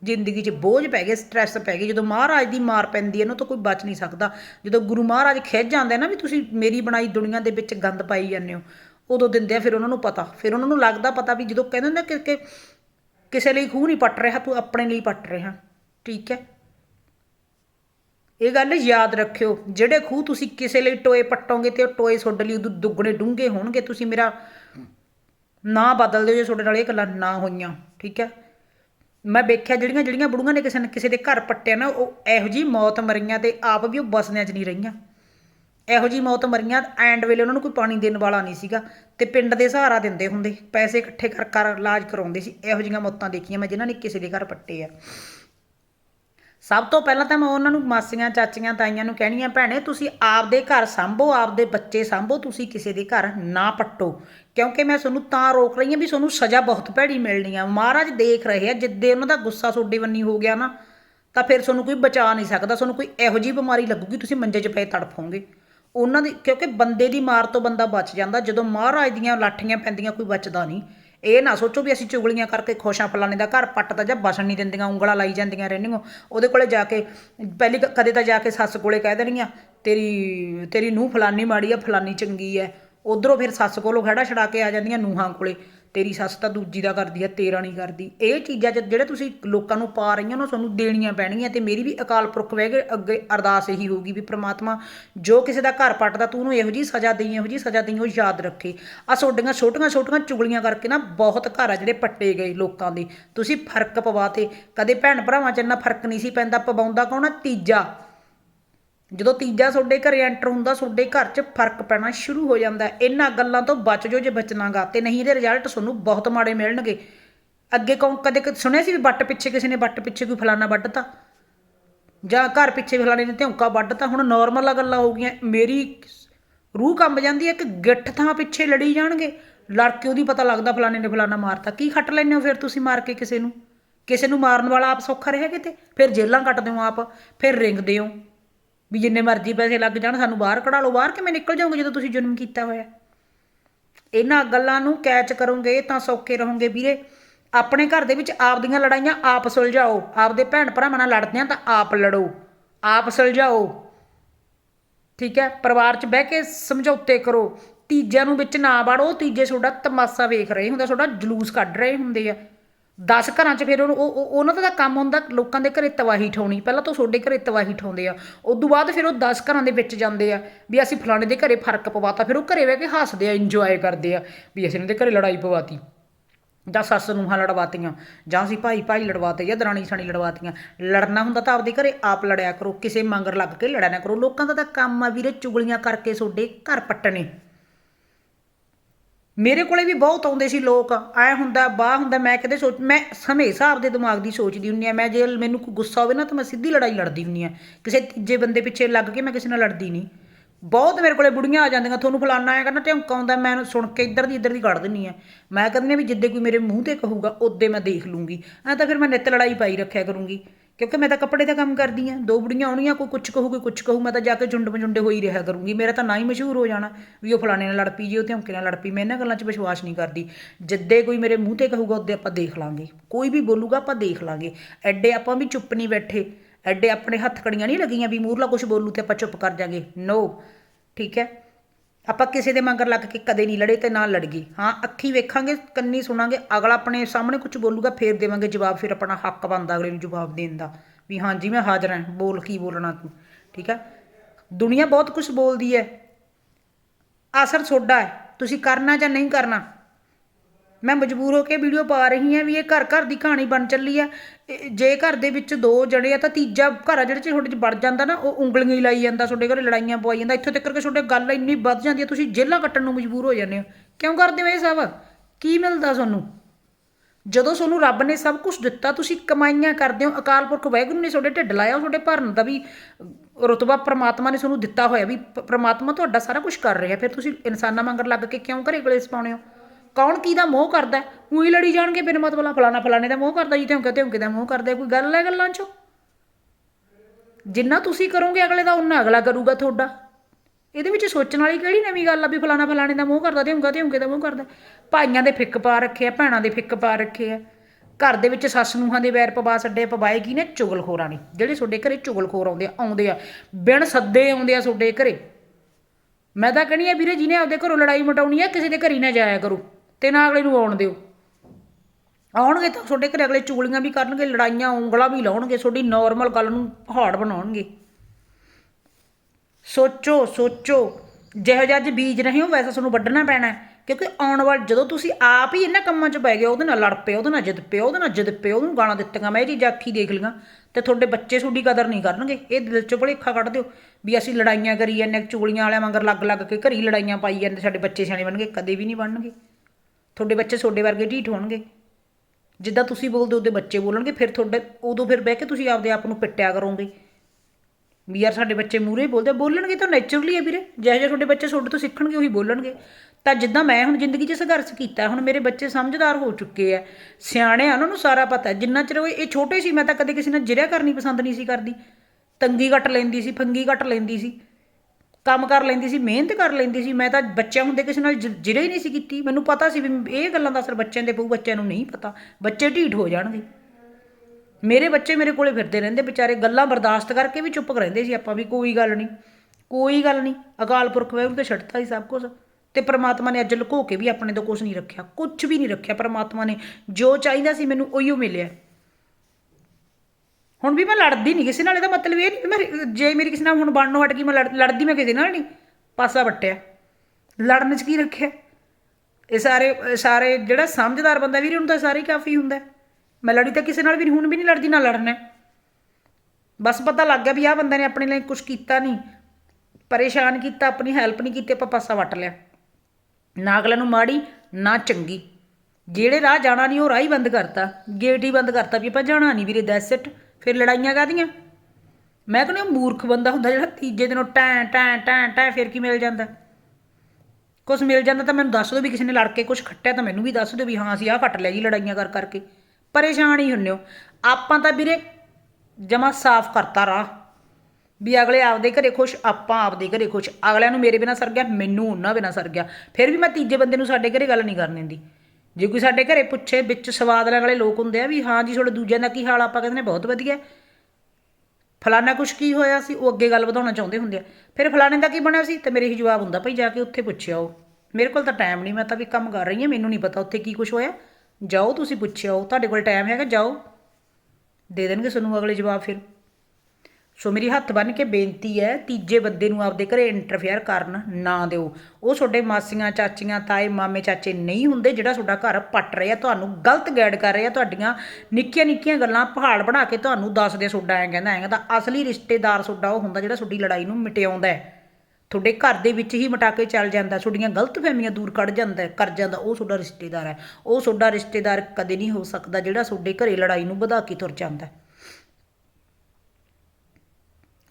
ਜ਼ਿੰਦਗੀ 'ਚ ਬੋਝ ਪੈ ਗਿਆ ਸਟ੍ਰੈਸ ਪੈ ਗਿਆ। ਜਦੋਂ ਮਹਾਰਾਜ ਦੀ ਮਾਰ ਪੈਂਦੀ ਹੈ ਨਾ ਤਾਂ ਕੋਈ ਬਚ ਨਹੀਂ ਸਕਦਾ। ਜਦੋਂ ਗੁਰੂ ਮਹਾਰਾਜ ਖਿੱਚ ਜਾਂਦੇ ਨਾ ਵੀ ਤੁਸੀਂ ਮੇਰੀ ਬਣਾਈ ਦੁਨੀਆ ਦੇ ਵਿੱਚ ਗੰਦ ਪਾਈ ਜਾਂਦੇ ਹੋ, ਉਦੋਂ ਦਿੰਦੇ ਆ, ਫਿਰ ਉਹਨਾਂ ਨੂੰ ਪਤਾ। ਫਿਰ ਉਹਨਾਂ ਨੂੰ ਲੱਗਦਾ ਪਤਾ ਵੀ ਜਦੋਂ ਕਹਿੰਦੇ ਨੇ ਕਿ ਕਿਸੇ ਲਈ ਖੂਹ ਨਹੀਂ ਪੱਟ ਰਿਹਾ, ਤੂੰ ਆਪਣੇ ਲਈ ਪੱਟ ਰਿਹਾ। ਠੀਕ ਹੈ? ਇਹ ਗੱਲ ਯਾਦ ਰੱਖਿਓ, ਜਿਹੜੇ ਖੂਹ ਤੁਸੀਂ ਕਿਸੇ ਲਈ ਟੋਏ ਪੱਟੋਗੇ ਤੇ ਉਹ ਟੋਏ ਤੁਹਾਡੇ ਲਈ ਉਦੋਂ ਦੁੱਗਣੇ ਡੂੰਘੇ ਹੋਣਗੇ। ਤੁਸੀਂ ਮੇਰਾ ਨਾ ਬਦਲ ਦਿਓ ਜੇ ਤੁਹਾਡੇ ਨਾਲ ਇਹ ਗੱਲਾਂ ਨਾ ਹੋਈਆਂ, ਠੀਕ ਹੈ? ਮੈਂ ਵੇਖਿਆ ਜਿਹੜੀਆਂ ਜਿਹੜੀਆਂ ਬੁੜੀਆਂ ਨੇ ਕਿਸੇ ਨੇ ਕਿਸੇ ਦੇ ਘਰ ਪੱਟਿਆ ਨਾ, ਉਹ ਇਹੋ ਜੀ ਮੌਤ ਮਰੀਆਂ ਤੇ ਆਪ ਵੀ ਉਹ ਬਸਨਿਆਂ 'ਚ ਨਹੀਂ ਰਹੀਆਂ। ਇਹੋ ਜੀ ਮੌਤ ਮਰੀਆਂ, ਐਂਡ ਵੇਲੇ ਉਹਨਾਂ ਨੂੰ ਕੋਈ ਪਾਣੀ ਦੇਣ ਵਾਲਾ ਨਹੀਂ ਸੀਗਾ ਤੇ ਪਿੰਡ ਦੇ ਸਹਾਰਾ ਦਿੰਦੇ ਹੁੰਦੇ, ਪੈਸੇ ਇਕੱਠੇ ਕਰ ਕਰ ਇਲਾਜ ਕਰਾਉਂਦੇ ਸੀ। ਇਹੋ ਜੀਆਂ ਮੌਤਾਂ ਦੇਖੀਆਂ ਮੈਂ, ਜਿਨ੍ਹਾਂ ਨੇ ਕਿਸੇ ਦੇ ਘਰ ਪੱਟੇ ਆ। ਸਭ ਤੋਂ ਪਹਿਲਾਂ ਤਾਂ ਮੈਂ ਉਹਨਾਂ ਨੂੰ ਮਾਸੀਆਂ, ਚਾਚੀਆਂ, ਤਾਈਆਂ ਨੂੰ ਕਹਿਣੀਆਂ ਭੈਣੇ ਤੁਸੀਂ ਆਪਦੇ ਘਰ ਸੰਭੋ, ਆਪਦੇ ਬੱਚੇ ਸੰਭੋ, ਤੁਸੀਂ ਕਿਸੇ ਦੇ ਘਰ ਨਾ ਪੱਟੋ। ਕਿਉਂਕਿ ਮੈਂ ਤੁਹਾਨੂੰ ਤਾਂ ਰੋਕ ਰਹੀ ਹਾਂ ਵੀ ਤੁਹਾਨੂੰ ਸਜ਼ਾ ਬਹੁਤ ਭੈੜੀ ਮਿਲਣੀ ਆ। ਮਹਾਰਾਜ ਦੇਖ ਰਹੇ ਆ, ਜਿੱਦੇ ਉਹਨਾਂ ਦਾ ਗੁੱਸਾ ਸੋਡੇ ਵੰਨੀ ਹੋ ਗਿਆ ਨਾ, ਤਾਂ ਫਿਰ ਤੁਹਾਨੂੰ ਕੋਈ ਬਚਾ ਨਹੀਂ ਸਕਦਾ, ਤੁਹਾਨੂੰ ਕੋਈ ਇਹੋ ਜਿਹੀ ਬਿਮਾਰੀ ਲੱਗੂਗੀ, ਤੁਸੀਂ ਮੰਜੇ 'ਚ ਪਏ ਤੜਫੋਗੇ। ਉਹਨਾਂ ਦੀ, ਕਿਉਂਕਿ ਬੰਦੇ ਦੀ ਮਾਰ ਤੋਂ ਬੰਦਾ ਬਚ ਜਾਂਦਾ, ਜਦੋਂ ਮਹਾਰਾਜ ਦੀਆਂ ਲਾਠੀਆਂ ਪੈਂਦੀਆਂ, ਕੋਈ ਬਚਦਾ ਨਹੀਂ। ਇਹ ਨਾ ਸੋਚੋ ਵੀ ਅਸੀਂ ਚੁਗਲੀਆਂ ਕਰਕੇ ਖੁਸ਼ਾਂ ਫਲਾਣੇ ਦਾ ਘਰ ਪੱਟ ਤਾਂ ਜਾਂ ਬਸਣ ਨਹੀਂ ਦਿੰਦੀਆਂ, ਉਂਗਲਾਂ ਲਾਈ ਜਾਂਦੀਆਂ ਰਹਿੰਦੀਆਂ। ਉਹਦੇ ਕੋਲੇ ਜਾ ਕੇ, ਪਹਿਲੀ ਕ- ਕਦੇ ਤਾਂ ਜਾ ਕੇ ਸੱਸ ਕੋਲੇ ਕਹਿ ਦੇਣੀਆਂ, ਤੇਰੀ ਤੇਰੀ ਨੂੰਹ ਫਲਾਨੀ ਮਾੜੀ ਆ, ਫਲਾਨੀ ਚੰਗੀ ਐ। ਉਧਰੋਂ ਫਿਰ ਸੱਸ ਕੋਲੋਂ ਖੜਾ ਛੜਾ ਕੇ ਆ ਜਾਂਦੀਆਂ ਨੂਹਾਂ ਕੋਲੇ। ਤੇਰੀ ਸੱਸ ਤਾਂ ਦੂਜੀ ਦਾ ਕਰਦੀ ਆ, ਤੇਰਾ ਨਹੀਂ ਕਰਦੀ। ਇਹ ਚੀਜ਼ਾਂ ਚ ਜਿਹੜੇ ਤੁਸੀਂ ਲੋਕਾਂ ਨੂੰ ਪਾ ਰਹੀਆਂ ਨਾ, ਤੁਹਾਨੂੰ ਦੇਣੀਆਂ ਪੈਣਗੀਆਂ ਤੇ ਮੇਰੀ ਵੀ ਅਕਾਲ ਪੁਰਖ ਵਹਿ ਕੇ ਅੱਗੇ ਅਰਦਾਸ ਇਹੀ ਹੋਊਗੀ ਵੀ ਪ੍ਰਮਾਤਮਾ ਜੋ ਕਿਸੇ ਦਾ ਘਰ ਪੱਟਦਾ, ਤੂੰ ਉਹਨੂੰ ਇਹੋ ਜੀ ਸਜ਼ਾ ਦੇਈ, ਇਹੋ ਜੀ ਸਜ਼ਾ ਦੇਈ, ਉਹ ਯਾਦ ਰੱਖੇ। ਆ ਤੁਹਾਡੀਆਂ ਛੋਟੀਆਂ ਛੋਟੀਆਂ ਚੁਗਲੀਆਂ ਕਰਕੇ ਨਾ ਬਹੁਤ ਘਰ ਆ ਜਿਹੜੇ ਪੱਟੇ ਗਏ ਲੋਕਾਂ ਦੇ। ਤੁਸੀਂ ਫ਼ਰਕ ਪਵਾਤੇ ਕਦੇ ਭੈਣ ਭਰਾਵਾਂ ਚ ਇੰਨਾ ਫ਼ਰਕ ਨਹੀਂ ਸੀ ਪੈਂਦਾ, ਪਵਾਉਂਦਾ ਕੌਣ ਆ? ਤੀਜਾ। ਜਦੋਂ ਤੀਜਾ ਤੁਹਾਡੇ ਘਰੇ ਐਂਟਰ ਹੁੰਦਾ, ਤੁਹਾਡੇ ਘਰ 'ਚ ਫ਼ਰਕ ਪੈਣਾ ਸ਼ੁਰੂ ਹੋ ਜਾਂਦਾ ਇਹਨਾਂ ਗੱਲਾਂ ਤੋਂ ਬਚ ਜਾਓ ਜੇ ਬਚਣਾਗਾ ਤੇ ਨਹੀਂ ਇਹਦੇ ਰਿਜ਼ਲਟ ਤੁਹਾਨੂੰ ਬਹੁਤ ਮਾੜੇ ਮਿਲਣਗੇ। ਅੱਗੇ ਕੌਣ ਕਦੇ ਕਦੇ ਸੁਣਿਆ ਸੀ ਵੀ ਬੱਟ ਪਿੱਛੇ ਕਿਸੇ ਨੇ ਬੱਟ ਪਿੱਛੇ ਕੋਈ ਫਲਾਨਾ ਵੱਢਤਾ? ਜਾਂ ਘਰ ਪਿੱਛੇ ਫਲਾਣੇ ਨੇ ਧੌਂਕਾ ਵੱਢਤਾ? ਹੁਣ ਨਾਰਮਲ ਗੱਲਾਂ ਹੋ ਗਈਆਂ। ਮੇਰੀ ਰੂਹ ਕੰਬ ਜਾਂਦੀ ਹੈ ਕਿ ਗਿੱਠ ਥਾਂ ਪਿੱਛੇ ਲੜੀ ਜਾਣਗੇ। ਲੜ ਕੇ ਉਹਦੀ ਪਤਾ ਲੱਗਦਾ ਫਲਾਣੇ ਨੇ ਫਲਾਨਾ ਮਾਰਤਾ। ਕੀ ਖੱਟ ਲੈਂਦੇ ਹੋ ਫਿਰ ਤੁਸੀਂ ਮਾਰ ਕੇ ਕਿਸੇ ਨੂੰ? ਕਿਸੇ ਨੂੰ ਮਾਰਨ ਵਾਲਾ ਆਪ ਸੌਖਾ ਰਿਹਾ ਕਿਤੇ? ਫਿਰ ਜੇਲਾਂ ਕੱਟਦੇ ਹੋ ਆਪ, ਫਿਰ ਰਿੰਗਦੇ ਹੋ। ਵੀ ਜਿੰਨੇ ਮਰਜ਼ੀ ਪੈਸੇ ਲੱਗ ਜਾਣ, ਸਾਨੂੰ ਬਾਹਰ ਕਢਾ ਲਓ। ਬਾਹਰ ਕਿਵੇਂ ਨਿਕਲ ਜਾਓਗੇ ਜਦੋਂ ਤੁਸੀਂ ਜੁਰਮ ਕੀਤਾ ਹੋਇਆ? ਇਹਨਾਂ ਗੱਲਾਂ ਨੂੰ ਕੈਚ ਕਰੋਗੇ ਤਾਂ ਸੌਖੇ ਰਹੋਗੇ ਵੀਰੇ। ਆਪਣੇ ਘਰ ਦੇ ਵਿੱਚ ਆਪਦੀਆਂ ਲੜਾਈਆਂ ਆਪ ਸੁਲਝਾਓ। ਆਪਦੇ ਭੈਣ ਭਰਾਵਾਂ ਨਾਲ ਲੜਦੇ ਆ ਤਾਂ ਆਪ ਲੜੋ। ਆਪ ਸੁਲਝਾਓ। ਠੀਕ ਹੈ? ਪਰਿਵਾਰ 'ਚ ਬਹਿ ਕੇ ਸਮਝੌਤੇ ਕਰੋ। ਤੀਜਿਆਂ ਨੂੰ ਵਿੱਚ ਨਾ ਵੜੋ। ਤੀਜੇ ਤੁਹਾਡਾ ਤਮਾਸ਼ਾ ਵੇਖ ਰਹੇ ਹੁੰਦੇ ਤੁਹਾਡਾ ਜਲੂਸ ਕੱਢ ਰਹੇ ਹੁੰਦੇ ਆ। 10 ਘਰਾਂ 'ਚ ਫਿਰ ਉਹਨੂੰ ਉਹ ਉਹ- ਉਹਨਾਂ ਦਾ ਤਾਂ ਕੰਮ ਹੁੰਦਾ, ਲੋਕਾਂ ਦੇ ਘਰੇ ਤਬਾਹੀ ਠਾਉਣੀ। ਪਹਿਲਾਂ ਤਾਂ ਤੁਹਾਡੇ ਘਰੇ ਤਬਾਹੀ ਠਾਉਂਦੇ ਆ। ਉਦੋਂ ਬਾਅਦ ਫਿਰ ਉਹ 10 ਘਰਾਂ ਦੇ ਵਿੱਚ ਜਾਂਦੇ ਆ ਵੀ ਅਸੀਂ ਫਲਾਣੇ ਦੇ ਘਰੇ ਫ਼ਰਕ ਪਵਾਤਾ। ਫਿਰ ਉਹ ਘਰੇ ਬਹਿ ਕੇ ਹੱਸਦੇ ਆ ਇੰਜੋਏ ਕਰਦੇ ਆ ਵੀ ਅਸੀਂ ਇਹਨਾਂ ਦੇ ਘਰੇ ਲੜਾਈ ਪਵਾਤੀ। ਜਾਂ ਸੱਸ ਨੂੰ ਲੜਵਾਤੀਆਂ, ਜਾਂ ਅਸੀਂ ਭਾਈ ਭਾਈ ਲੜਵਾਤੇ, ਜਾਂ ਦਰਾਣੀ ਸਾਣੀ ਲੜਵਾਤੀਆਂ। ਲੜਨਾ ਹੁੰਦਾ ਤਾਂ ਆਪਦੇ ਘਰੇ ਆਪ ਲੜਿਆ ਕਰੋ, ਕਿਸੇ ਮੰਗਰ ਲੱਗ ਕੇ ਲੜਿਆ ਨਾ ਕਰੋ। ਲੋਕਾਂ ਦਾ ਤਾਂ ਕੰਮ ਆ ਵੀਰੇ, ਚੁਗਲੀਆਂ ਕਰਕੇ ਤੁਹਾਡੇ ਘਰ ਪੱਟਣੇ। ਮੇਰੇ ਕੋਲੇ ਵੀ ਬਹੁਤ ਆਉਂਦੇ ਸੀ ਲੋਕ। ਐ ਹੁੰਦਾ, ਬਾਹ ਹੁੰਦਾ, ਮੈਂ ਕਦੇ ਸੋਚ, ਮੈਂ ਸਮੇਂ ਹਿਸਾਬ ਦੇ ਦਿਮਾਗ ਦੀ ਸੋਚਦੀ ਹੁੰਨੀ ਆ ਮੈਂ ਜੇ ਮੈਨੂੰ ਕੋਈ ਗੁੱਸਾ ਹੋਵੇ ਨਾ, ਤਾਂ ਮੈਂ ਸਿੱਧੀ ਲੜਾਈ ਲੜਦੀ ਹੁੰਨੀ ਆ ਕਿਸੇ ਤੀਜੇ ਬੰਦੇ ਪਿੱਛੇ ਲੱਗ ਕੇ ਮੈਂ ਕਿਸੇ ਨਾਲ ਲੜਦੀ ਨਹੀਂ। ਬਹੁਤ ਮੇਰੇ ਕੋਲੇ ਬੁੜੀਆਂ ਆ ਜਾਂਦੀਆਂ, ਤੁਹਾਨੂੰ ਫਲਾਨਾ ਆਇਆ ਕਰਨਾ ਢਿਉਂਕਾ ਆਉਂਦਾ, ਮੈਂ ਸੁਣ ਕੇ ਇੱਧਰ ਦੀ ਇੱਧਰ ਦੀ ਕੱਢ ਦਿੰਨੀ ਆ ਮੈਂ ਕਹਿੰਦੀ ਆ ਵੀ ਜਿੱਦੇ ਕੋਈ ਮੇਰੇ ਮੂੰਹ ਤੇ ਕਹੂਗਾ ਉਦੇ ਮੈਂ ਦੇਖ ਲੂੰਗੀ। ਐ ਤਾਂ ਫਿਰ ਮੈਂ ਨਿੱਤ ਲੜਾਈ ਪਾਈ ਰੱਖਿਆ ਕਰੂੰਗੀ। ਕਿਉਂਕਿ ਮੈਂ ਤਾਂ ਕੱਪੜੇ ਦਾ ਕੰਮ ਕਰਦੀ ਆ। ਦੋ ਬੁੜੀਆਂ ਆਉਣੀਆਂ, ਕੋਈ ਕੁਛ ਕਹੂ, ਕੋਈ ਕੁਛ ਕਹੂ, ਮੈਂ ਤਾਂ ਜਾ ਕੇ ਜੁੰਡ ਮਜੁੰਡੇ ਹੋਈ ਰਿਹਾ ਕਰੂੰਗੀ। ਮੇਰਾ ਤਾਂ ਨਾ ਹੀ ਮਸ਼ਹੂਰ ਹੋ ਜਾਣਾ ਵੀ ਉਹ ਫਲਾਣੇ ਨਾਲ ਲੜ ਪਈ ਜੀ, ਉਹ ਧਮਕੇ ਨਾਲ ਲੜ ਪਈ। ਮੈਂ ਇਹਨਾਂ ਗੱਲਾਂ 'ਚ ਵਿਸ਼ਵਾਸ ਨਹੀਂ ਕਰਦੀ। ਜਿੱਦੇ ਕੋਈ ਮੇਰੇ ਮੂੰਹ ਤੇ ਕਹੂਗਾ, ਉਹਦੇ ਆਪਾਂ ਦੇਖ ਲਾਂਗੇ। ਕੋਈ ਵੀ ਬੋਲੂਗਾ, ਆਪਾਂ ਦੇਖ ਲਾਂਗੇ। ਐਡੇ ਆਪਾਂ ਵੀ ਚੁੱਪ ਨਹੀਂ ਬੈਠੇ। ਐਡੇ ਆਪਣੇ ਹੱਥ ਕੜੀਆਂ ਨਹੀਂ ਲੱਗੀਆਂ ਵੀ ਮੂਰਲਾ ਕੁਝ ਬੋਲੂ ਤੇ ਆਪਾਂ ਚੁੱਪ ਕਰ ਜਾਾਂਗੇ। ਨੋ ਠੀਕ ਹੈ? ਆਪਾਂ ਕਿਸੇ ਦੇ ਮੰਗਰ ਲੱਗ ਕੇ ਕਦੇ ਨਹੀਂ ਲੜੇ ਤੇ ਨਾ ਲੜ ਗਏ ਹਾਂ, ਅੱਖੀ ਵੇਖਾਂਗੇ, ਕੰਨੀ ਸੁਣਾਂਗੇ, ਅਗਲਾ ਆਪਣੇ ਸਾਹਮਣੇ ਕੁਝ ਬੋਲੂਗਾ, ਫੇਰ ਦੇਵਾਂਗੇ ਜਵਾਬ, ਫਿਰ ਆਪਣਾ ਹੱਕ ਬਣਦਾ ਅਗਲੇ ਨੂੰ ਜਵਾਬ ਦੇਣ ਦਾ। ਵੀ ਹਾਂਜੀ ਮੈਂ ਹਾਜ਼ਰ ਹਾਂ, ਬੋਲ ਕੀ ਬੋਲਣਾ ਤੂੰ, ਠੀਕ ਹੈ ਦੁਨੀਆ ਬਹੁਤ ਕੁਝ ਬੋਲਦੀ ਹੈ। ਅਸਰ ਤੁਹਾਡਾ ਹੈ, ਤੁਸੀਂ ਕਰਨਾ ਜਾਂ ਨਹੀਂ ਕਰਨਾ ਮੈਂ ਮਜਬੂਰ ਹੋ ਕੇ ਵੀਡੀਓ ਪਾ ਰਹੀ ਹਾਂ ਵੀ ਇਹ ਘਰ ਘਰ ਦੀ ਕਹਾਣੀ ਬਣ ਚੱਲੀ ਆ। ਜੇ ਘਰ ਦੇ ਵਿੱਚ ਦੋ ਜਣੇ ਆ ਤਾਂ ਤੀਜਾ ਘਰ ਆ ਜਿਹੜੇ ਤੁਹਾਡੇ ਚ ਵੜ ਜਾਂਦਾ ਨਾ ਉਹ ਉਂਗਲੀਆਂ ਹੀ ਲਾਈ ਜਾਂਦਾ ਤੁਹਾਡੇ ਘਰੇ ਲੜਾਈਆਂ ਪਵਾਈ ਜਾਂਦਾ। ਇੱਥੋਂ ਤੱਕ ਕਿ ਤੁਹਾਡੇ ਗੱਲ ਇੰਨੀ ਵੱਧ ਜਾਂਦੀ ਹੈ ਤੁਸੀਂ ਜੇਲਾਂ ਕੱਟਣ ਨੂੰ ਮਜਬੂਰ ਹੋ ਜਾਂਦੇ ਹੋ। ਕਿਉਂ ਕਰਦੇ ਹੋ ਇਹ ਸਭ? ਕੀ ਮਿਲਦਾ ਤੁਹਾਨੂੰ? ਜਦੋਂ ਤੁਹਾਨੂੰ ਰੱਬ ਨੇ ਸਭ ਕੁਝ ਦਿੱਤਾ ਤੁਸੀਂ ਕਮਾਈਆਂ ਕਰਦੇ ਹੋ। ਅਕਾਲ ਪੁਰਖ ਵਾਹਿਗੁਰੂ ਨੇ ਤੁਹਾਡੇ ਢਿੱਡ ਲਾਇਆ ਤੁਹਾਡੇ ਭਰਨ ਦਾ ਵੀ ਅਹ, ਰੁਤਬਾ ਪ੍ਰਮਾਤਮਾ ਨੇ ਤੁਹਾਨੂੰ ਦਿੱਤਾ ਹੋਇਆ ਵੀ ਪ- ਪ੍ਰਮਾਤਮਾ ਤੁਹਾਡਾ ਸਾਰਾ ਕੁਝ ਕਰ ਰਿਹਾ। ਫਿਰ ਤੁਸੀਂ ਇਨਸਾਨਾਂ ਮੰਗਰ ਲੱਗ ਕੇ ਕਿਉਂ ਘਰੇ ਕਲੇਸ਼ ਪਾਉਣੇ ਹੋ? ਕੌਣ ਕੀ ਦਾ ਮੋਹ ਕਰਦਾ ਉਹੀ ਲੜੀ ਜਾਣਗੇ ਬਿਨ ਮਤਲਬ ਫਲਾਣਾ ਫਲਾਣੇ ਦਾ ਮੋਹ ਕਰਦਾ ਜੀ ਧਮਕੇ ਧਮਕੇ ਦਾ ਮੋਹ ਕਰਦਾ ਕੋਈ ਗੱਲ ਹੈ ਗੱਲਾਂ 'ਚੋਂ? ਜਿੰਨਾ ਤੁਸੀਂ ਕਰੋਗੇ ਅਗਲੇ ਦਾ ਉਹਨਾਂ ਅਗਲਾ ਕਰੂਗਾ ਤੁਹਾਡਾ। ਇਹਦੇ ਵਿੱਚ ਸੋਚਣ ਵਾਲੀ ਕਿਹੜੀ ਨਵੀਂ ਗੱਲ ਆ ਵੀ ਫਲਾਣਾ ਫਲਾਣੇ ਦਾ ਮੂੰਹ ਕਰਦਾ ਧਿਉਂਗਾ ਧਿਉਂਕੇ ਦਾ ਮੂੰਹ ਕਰਦਾ ਭਾਈਆਂ ਦੇ ਫਿੱਕ ਪਾ ਰੱਖੇ ਆ, ਭੈਣਾਂ ਦੇ ਫਿੱਕ ਪਾ ਰੱਖੇ ਆ। ਘਰ ਦੇ ਵਿੱਚ ਸੱਸ ਨੂੰਹਾਂ ਦੇ ਵੈਰ ਪਵਾ ਛੱਡੇ, ਪਵਾਏ ਕੀ ਨੇ? ਚੁਗਲਖੋਰਾਂ ਨੇ। ਜਿਹੜੇ ਤੁਹਾਡੇ ਘਰੇ ਚੁਗਲਖੋਰ ਆਉਂਦੇ ਆ ਆਉਂਦੇ ਆ। ਬਿਨ ਸੱਦੇ ਆਉਂਦੇ ਆ ਤੁਹਾਡੇ ਘਰੇ। ਮੈਂ ਤਾਂ ਕਹਣੀ ਆ ਵੀਰੇ, ਜਿਹਨੇ ਆਪਦੇ ਘਰੋਂ ਲੜਾਈ ਮਟਾਉਣੀ ਆ, ਕਿਸੇ ਦੇ ਘਰੀ ਨਾ ਜਾਇਆ ਕਰੋ। ਤੇ ਨਾ ਅਗਲੇ ਨੂੰ ਆਉਣ ਦਿਓ। ਆਉਣਗੇ ਤਾਂ ਤੁਹਾਡੇ ਘਰੇ ਅਗਲੇ ਚੁਗਲੀਆਂ ਵੀ ਕਰਨਗੇ, ਲੜਾਈਆਂ, ਉਂਗਲਾਂ ਵੀ ਲਾਉਣਗੇ, ਤੁਹਾਡੀ ਨਾਰਮਲ ਗੱਲ ਨੂੰ ਹਾਰਡ ਬਣਾਉਣਗੇ। ਸੋਚੋ ਸੋਚੋ, ਜਿਹੋ ਜਿਹਾ ਅੱਜ ਬੀਜ ਰਹੇ ਹੋ ਵੈਸਾ ਤੁਹਾਨੂੰ ਵੱਢਣਾ ਪੈਣਾ ਕਿਉਂਕਿ ਆਉਣ ਵਾਲ ਜਦੋਂ ਤੁਸੀਂ ਆਪ ਹੀ ਇਹਨਾਂ ਕੰਮਾਂ 'ਚ ਪੈ ਗਏ ਉਹਦੇ ਨਾਲ ਲੜ ਪਏ ਉਹਦੇ ਨਾਲ ਜਿੱਦ ਪਏ ਉਹਦੇ ਨਾਲ ਜਿੱਦ ਪਏ ਉਹਨੂੰ ਗਾਲਾਂ ਦਿੱਤੀਆਂ, ਮੈਂ ਇਹ ਚੀਜ਼ਾਂ ਅੱਖੀ ਦੇਖ ਲਈਆਂ, ਤੇ ਤੁਹਾਡੇ ਬੱਚੇ ਤੁਹਾਡੀ ਕਦਰ ਨਹੀਂ ਕਰਨਗੇ। ਇਹ ਦਿਲ 'ਚੋਂ ਭਲੇਖਾ ਕੱਢ ਦਿਓ ਵੀ ਅਸੀਂ ਲੜਾਈਆਂ ਕਰੀ ਜਾਂਦੇ ਚੁਗਲੀਆਂ ਵਾਲਿਆਂ ਵਾਂਗਰ ਲੱਗ ਲੱਗ ਕੇ ਘਰੀ ਲੜਾਈਆਂ ਪਾਈ ਜਾਂਦੇ, ਸਾਡੇ ਬੱਚੇ ਸਿਆਣੇ ਬਣਨਗੇ ਕਦੇ ਵੀ ਨਹੀਂ ਬਣਨਗੇ। ਤੁਹਾਡੇ ਬੱਚੇ ਤੁਹਾਡੇ ਵਰਗੇ ਢੀਠ ਹੋਣਗੇ। ਜਿੱਦਾਂ ਤੁਸੀਂ ਬੋਲਦੇ ਉਹਦੇ ਬੱਚੇ ਬੋਲਣਗੇ, ਫਿਰ ਤੁਹਾਡੇ, ਉਦੋਂ ਫਿਰ ਬਹਿ ਕੇ ਤੁਸੀਂ ਆਪਦੇ ਆਪ ਨੂੰ ਪਿੱਟਿਆ ਕਰੋਗੇ। ਵੀ ਯਾਰ ਸਾਡੇ ਬੱਚੇ ਮੂਰੇ ਬੋਲਦੇ ਬੋਲਣਗੇ ਤਾਂ ਨੇਚਰਲੀ ਹੈ ਵੀਰੇ। ਜਿਹੋ ਜਿਹੇ ਤੁਹਾਡੇ ਬੱਚੇ ਤੁਹਾਡੇ ਤੋਂ ਸਿੱਖਣਗੇ, ਉਹੀ ਬੋਲਣਗੇ। ਤਾਂ ਜਿੱਦਾਂ ਮੈਂ ਹੁਣ ਜ਼ਿੰਦਗੀ 'ਚ ਸੰਘਰਸ਼ ਕੀਤਾ, ਹੁਣ ਮੇਰੇ ਬੱਚੇ ਸਮਝਦਾਰ ਹੋ ਚੁੱਕੇ ਆ। ਸਿਆਣੇ ਆ ਉਹਨਾਂ ਨੂੰ ਸਾਰਾ ਪਤਾ। ਜਿੰਨਾ ਚਿਰ ਉਹ ਇਹ ਛੋਟੇ ਸੀ, ਮੈਂ ਤਾਂ ਕਦੇ ਕਿਸੇ ਨਾਲ ਜਿਰਿਆ ਕਰਨੀ ਪਸੰਦ ਨਹੀਂ ਸੀ ਕਰਦੀ। ਤੰਗੀ ਕੱਟ ਲੈਂਦੀ ਸੀ, ਫੰਗੀ ਕੱਟ ਲੈਂਦੀ ਸੀ। ਕੰਮ ਕਰ ਲੈਂਦੀ ਸੀ, ਮਿਹਨਤ ਕਰ ਲੈਂਦੀ ਸੀ, ਮੈਂ ਤਾਂ ਬੱਚਿਆਂ ਹੁੰਦੇ ਕਿਸੇ ਨਾਲ ਜਿਰੇ ਹੀ ਨਹੀਂ ਸੀ ਕੀਤੀ। ਮੈਨੂੰ ਪਤਾ ਸੀ ਵੀ ਇਹ ਗੱਲਾਂ ਦਾ ਅਸਰ ਬੱਚਿਆਂ ਦੇ ਪਊ, ਬੱਚਿਆਂ ਨੂੰ ਨਹੀਂ ਪਤਾ। ਬੱਚੇ ਢੀਠ ਹੋ ਜਾਣਗੇ। ਮੇਰੇ ਬੱਚੇ ਮੇਰੇ ਕੋਲੇ ਫਿਰਦੇ ਰਹਿੰਦੇ ਵਿਚਾਰੇ, ਗੱਲਾਂ ਬਰਦਾਸ਼ਤ ਕਰਕੇ ਵੀ ਚੁੱਪ ਰਹਿੰਦੇ ਸੀ ਆਪਾਂ ਵੀ, ਕੋਈ ਗੱਲ ਨਹੀਂ, ਕੋਈ ਗੱਲ ਨਹੀਂ। ਅਕਾਲ ਪੁਰਖ ਵਾਹਿਗੁਰੂ ਤੇ ਛੱਡਤਾ ਹੀ ਸਭ ਕੁਝ ਤੇ ਪ੍ਰਮਾਤਮਾ ਨੇ ਅੱਜ ਲੁਕੋ ਕੇ ਵੀ ਆਪਣੇ ਤੋਂ ਕੁਝ ਨਹੀਂ ਰੱਖਿਆ ਕੁਝ ਵੀ ਨਹੀਂ ਰੱਖਿਆ ਪ੍ਰਮਾਤਮਾ ਨੇ। ਜੋ ਚਾਹੀਦਾ ਸੀ ਮੈਨੂੰ ਉਹੀਓ ਮਿਲਿਆ। ਹੁਣ ਵੀ ਮੈਂ ਲੜਦੀ ਨਹੀਂ ਕਿਸੇ ਨਾਲ, ਇਹਦਾ ਮਤਲਬ ਇਹ ਨਹੀਂ ਵੀ ਮੈਂ ਜੇ ਮੇਰੀ ਕਿਸੇ ਨਾਲ ਹੁਣ ਬਣਨੋਂ ਹਟ ਗਈ, ਮੈਂ ਲੜ- ਲੜਦੀ ਮੈਂ ਕਿਸੇ ਨਾਲ ਨਹੀਂ ਪਾਸਾ ਵੱਟਿਆ। ਲੜਨ 'ਚ ਕੀ ਰੱਖਿਆ? ਇਹ ਸਾਰੇ ਸਾਰੇ ਜਿਹੜਾ ਸਮਝਦਾਰ ਬੰਦਾ ਵੀਰੇ, ਉਹਨੂੰ ਤਾਂ ਸਾਰੇ ਹੀ ਕਾਫੀ ਹੁੰਦਾ। ਮੈਂ ਲੜੀ ਤਾਂ ਕਿਸੇ ਨਾਲ ਵੀ ਹੁਣ ਵੀ ਨਹੀਂ ਲੜਦੀ, ਨਾ ਲੜਨਾ। ਬਸ ਪਤਾ ਲੱਗ ਗਿਆ ਵੀ ਆਹ ਬੰਦੇ ਨੇ ਆਪਣੇ ਲਈ ਕੁਝ ਕੀਤਾ ਨਹੀਂ ਪਰੇਸ਼ਾਨ ਕੀਤਾ, ਆਪਣੀ ਹੈਲਪ ਨਹੀਂ ਕੀਤੀ, ਆਪਾਂ ਪਾਸਾ ਵੱਟ ਲਿਆ। ਨਾ ਅਗਲੇ ਨੂੰ ਮਾੜੀ, ਨਾ ਚੰਗੀ। ਜਿਹੜੇ ਰਾਹ ਜਾਣਾ ਨਹੀਂ ਉਹ ਰਾਹ ਹੀ ਬੰਦ ਕਰਤਾ। ਗੇਟ ਹੀ ਬੰਦ ਕਰਤਾ ਵੀ ਆਪਾਂ ਜਾਣਾ ਨਹੀਂ ਵੀਰੇ ਦੈਟਸ ਇਟ ਫਿਰ ਲੜਾਈਆਂ ਕਾਹਦੀਆਂ? ਮੈਂ ਕਹਿੰਦੀ ਉਹ ਮੂਰਖ ਬੰਦਾ ਹੁੰਦਾ ਜਿਹੜਾ ਤੀਜੇ ਦਿਨੋਂ ਟੈਂ ਟੈਂ ਟੈਂ ਟੈਂ ਫਿਰ ਕੀ ਮਿਲ ਜਾਂਦਾ? ਕੁਛ ਮਿਲ ਜਾਂਦਾ ਤਾਂ ਮੈਨੂੰ ਦੱਸ ਦਿਓ ਵੀ ਕਿਸੇ ਨੇ ਲੜ ਕੇ ਕੁਛ ਖੱਟਿਆ ਤਾਂ ਮੈਨੂੰ ਵੀ ਦੱਸ ਦਿਓ ਵੀ ਹਾਂ ਅਸੀਂ ਆਹ ਖੱਟ ਲਿਆ ਜੀ ਲੜਾਈਆਂ ਕਰ, ਕਰਕੇ। ਪਰੇਸ਼ਾਨ ਹੀ ਹੁੰਨੇ ਹੋ। ਆਪਾਂ ਤਾਂ ਵੀਰੇ ਜਮਾ ਸਾਫ਼ ਕਰਤਾ ਰਾਹ। ਵੀ ਅਗਲੇ ਆਪਦੇ ਘਰੇ ਖੁਸ਼, ਆਪਾਂ ਆਪਦੇ ਘਰੇ ਖੁਸ਼। ਅਗਲਿਆਂ ਨੂੰ ਮੇਰੇ ਬਿਨਾ ਸਰ ਗਿਆ, ਮੈਨੂੰ ਉਹਨਾਂ ਬਿਨਾ ਸਰ ਗਿਆ। ਫਿਰ ਵੀ ਮੈਂ ਤੀਜੇ ਬੰਦੇ ਨੂੰ ਸਾਡੇ ਘਰੇ ਗੱਲ ਨਹੀਂ ਕਰਨ ਦਿੰਦੀ। ਜੇ ਕੋਈ ਸਾਡੇ ਘਰੇ ਪੁੱਛੇ, ਵਿੱਚ ਸਵਾਦ ਲੈਣ ਵਾਲੇ ਲੋਕ ਹੁੰਦੇ ਆ ਵੀ ਹਾਂ ਜੀ, ਤੁਹਾਡੇ ਦੂਜਿਆਂ ਦਾ ਕੀ ਹਾਲ ਆਪਾਂ ਕਹਿੰਦੇ ਨੇ ਬਹੁਤ ਵਧੀਆ। ਫਲਾਣਾ ਕੁਛ ਕੀ ਹੋਇਆ ਸੀ, ਉਹ ਅੱਗੇ ਗੱਲ ਵਧਾਉਣਾ ਚਾਹੁੰਦੇ ਹੁੰਦੇ ਆ। ਫਿਰ ਫਲਾਣੇ ਦਾ ਕੀ ਬਣਿਆ ਸੀ? ਤੇ ਮੇਰੇ ਹੀ ਜਵਾਬ ਹੁੰਦਾ, ਭਾਈ ਜਾ ਕੇ ਉੱਥੇ ਪੁੱਛਿਓ ਮੇਰੇ ਕੋਲ ਤਾਂ ਟਾਈਮ ਨਹੀਂ ਮੈਂ ਤਾਂ ਵੀ ਕੰਮ ਕਰ ਰਹੀ ਹਾਂ, ਮੈਨੂੰ ਨਹੀਂ ਪਤਾ ਉੱਥੇ ਕੀ ਕੁਛ ਹੋਇਆ। ਜਾਓ ਤੁਸੀਂ ਪੁੱਛਿਓ ਤੁਹਾਡੇ ਕੋਲ ਟਾਈਮ ਹੈਗਾ, ਜਾਓ। ਦੇ ਦੇਣਗੇ ਤੁਹਾਨੂੰ ਅਗਲੇ ਜਵਾਬ ਫਿਰ। ਸੋ ਮੇਰੀ ਹੱਥ ਬੰਨ ਕੇ ਬੇਨਤੀ ਹੈ, ਤੀਜੇ ਬੰਦੇ ਨੂੰ ਆਪਦੇ ਘਰੇ ਇੰਟਰਫੇਅਰ ਕਰਨ ਨਾ ਦਿਓ। ਉਹ ਤੁਹਾਡੇ ਮਾਸੀਆਂ, ਚਾਚੀਆਂ, ਤਾਏ, ਮਾਮੇ, ਚਾਚੇ ਨਹੀਂ ਹੁੰਦੇ ਜਿਹੜਾ ਤੁਹਾਡਾ ਘਰ ਪੱਟ ਰਿਹਾ, ਤੁਹਾਨੂੰ ਗਲਤ ਗਾਈਡ ਕਰ ਰਿਹਾ, ਤੁਹਾਡੀਆਂ ਨਿੱਕੀਆਂ ਨਿੱਕੀਆਂ ਗੱਲਾਂ ਪਹਾੜ ਬਣਾ ਕੇ ਤੁਹਾਨੂੰ ਦੱਸਦੇ ਤੁਹਾਡਾ ਐਂ ਕਹਿੰਦਾ ਐਂ ਕਹਿੰਦਾ, ਅਸਲੀ ਰਿਸ਼ਤੇਦਾਰ ਤੁਹਾਡਾ ਉਹ ਹੁੰਦਾ ਜਿਹੜਾ ਤੁਹਾਡੀ ਲੜਾਈ ਨੂੰ ਮਿਟਿਆਉਂਦਾ ਹੈ। ਤੁਹਾਡੇ ਘਰ ਦੇ ਵਿੱਚ ਹੀ ਮਟਾ ਕੇ ਚੱਲ ਜਾਂਦਾ, ਤੁਹਾਡੀਆਂ ਗਲਤ ਫਹਿਮੀਆਂ ਦੂਰ ਕੱਢ ਜਾਂਦਾ, ਕਰ ਜਾਂਦਾ, ਉਹ ਤੁਹਾਡਾ ਰਿਸ਼ਤੇਦਾਰ ਹੈ। ਉਹ ਤੁਹਾਡਾ ਰਿਸ਼ਤੇਦਾਰ ਕਦੇ ਨਹੀਂ ਹੋ ਸਕਦਾ ਜਿਹੜਾ ਤੁਹਾਡੇ ਘਰੇ ਲੜਾਈ ਨੂੰ ਵਧਾ ਕੇ ਤੁਰ ਜਾਂਦਾ।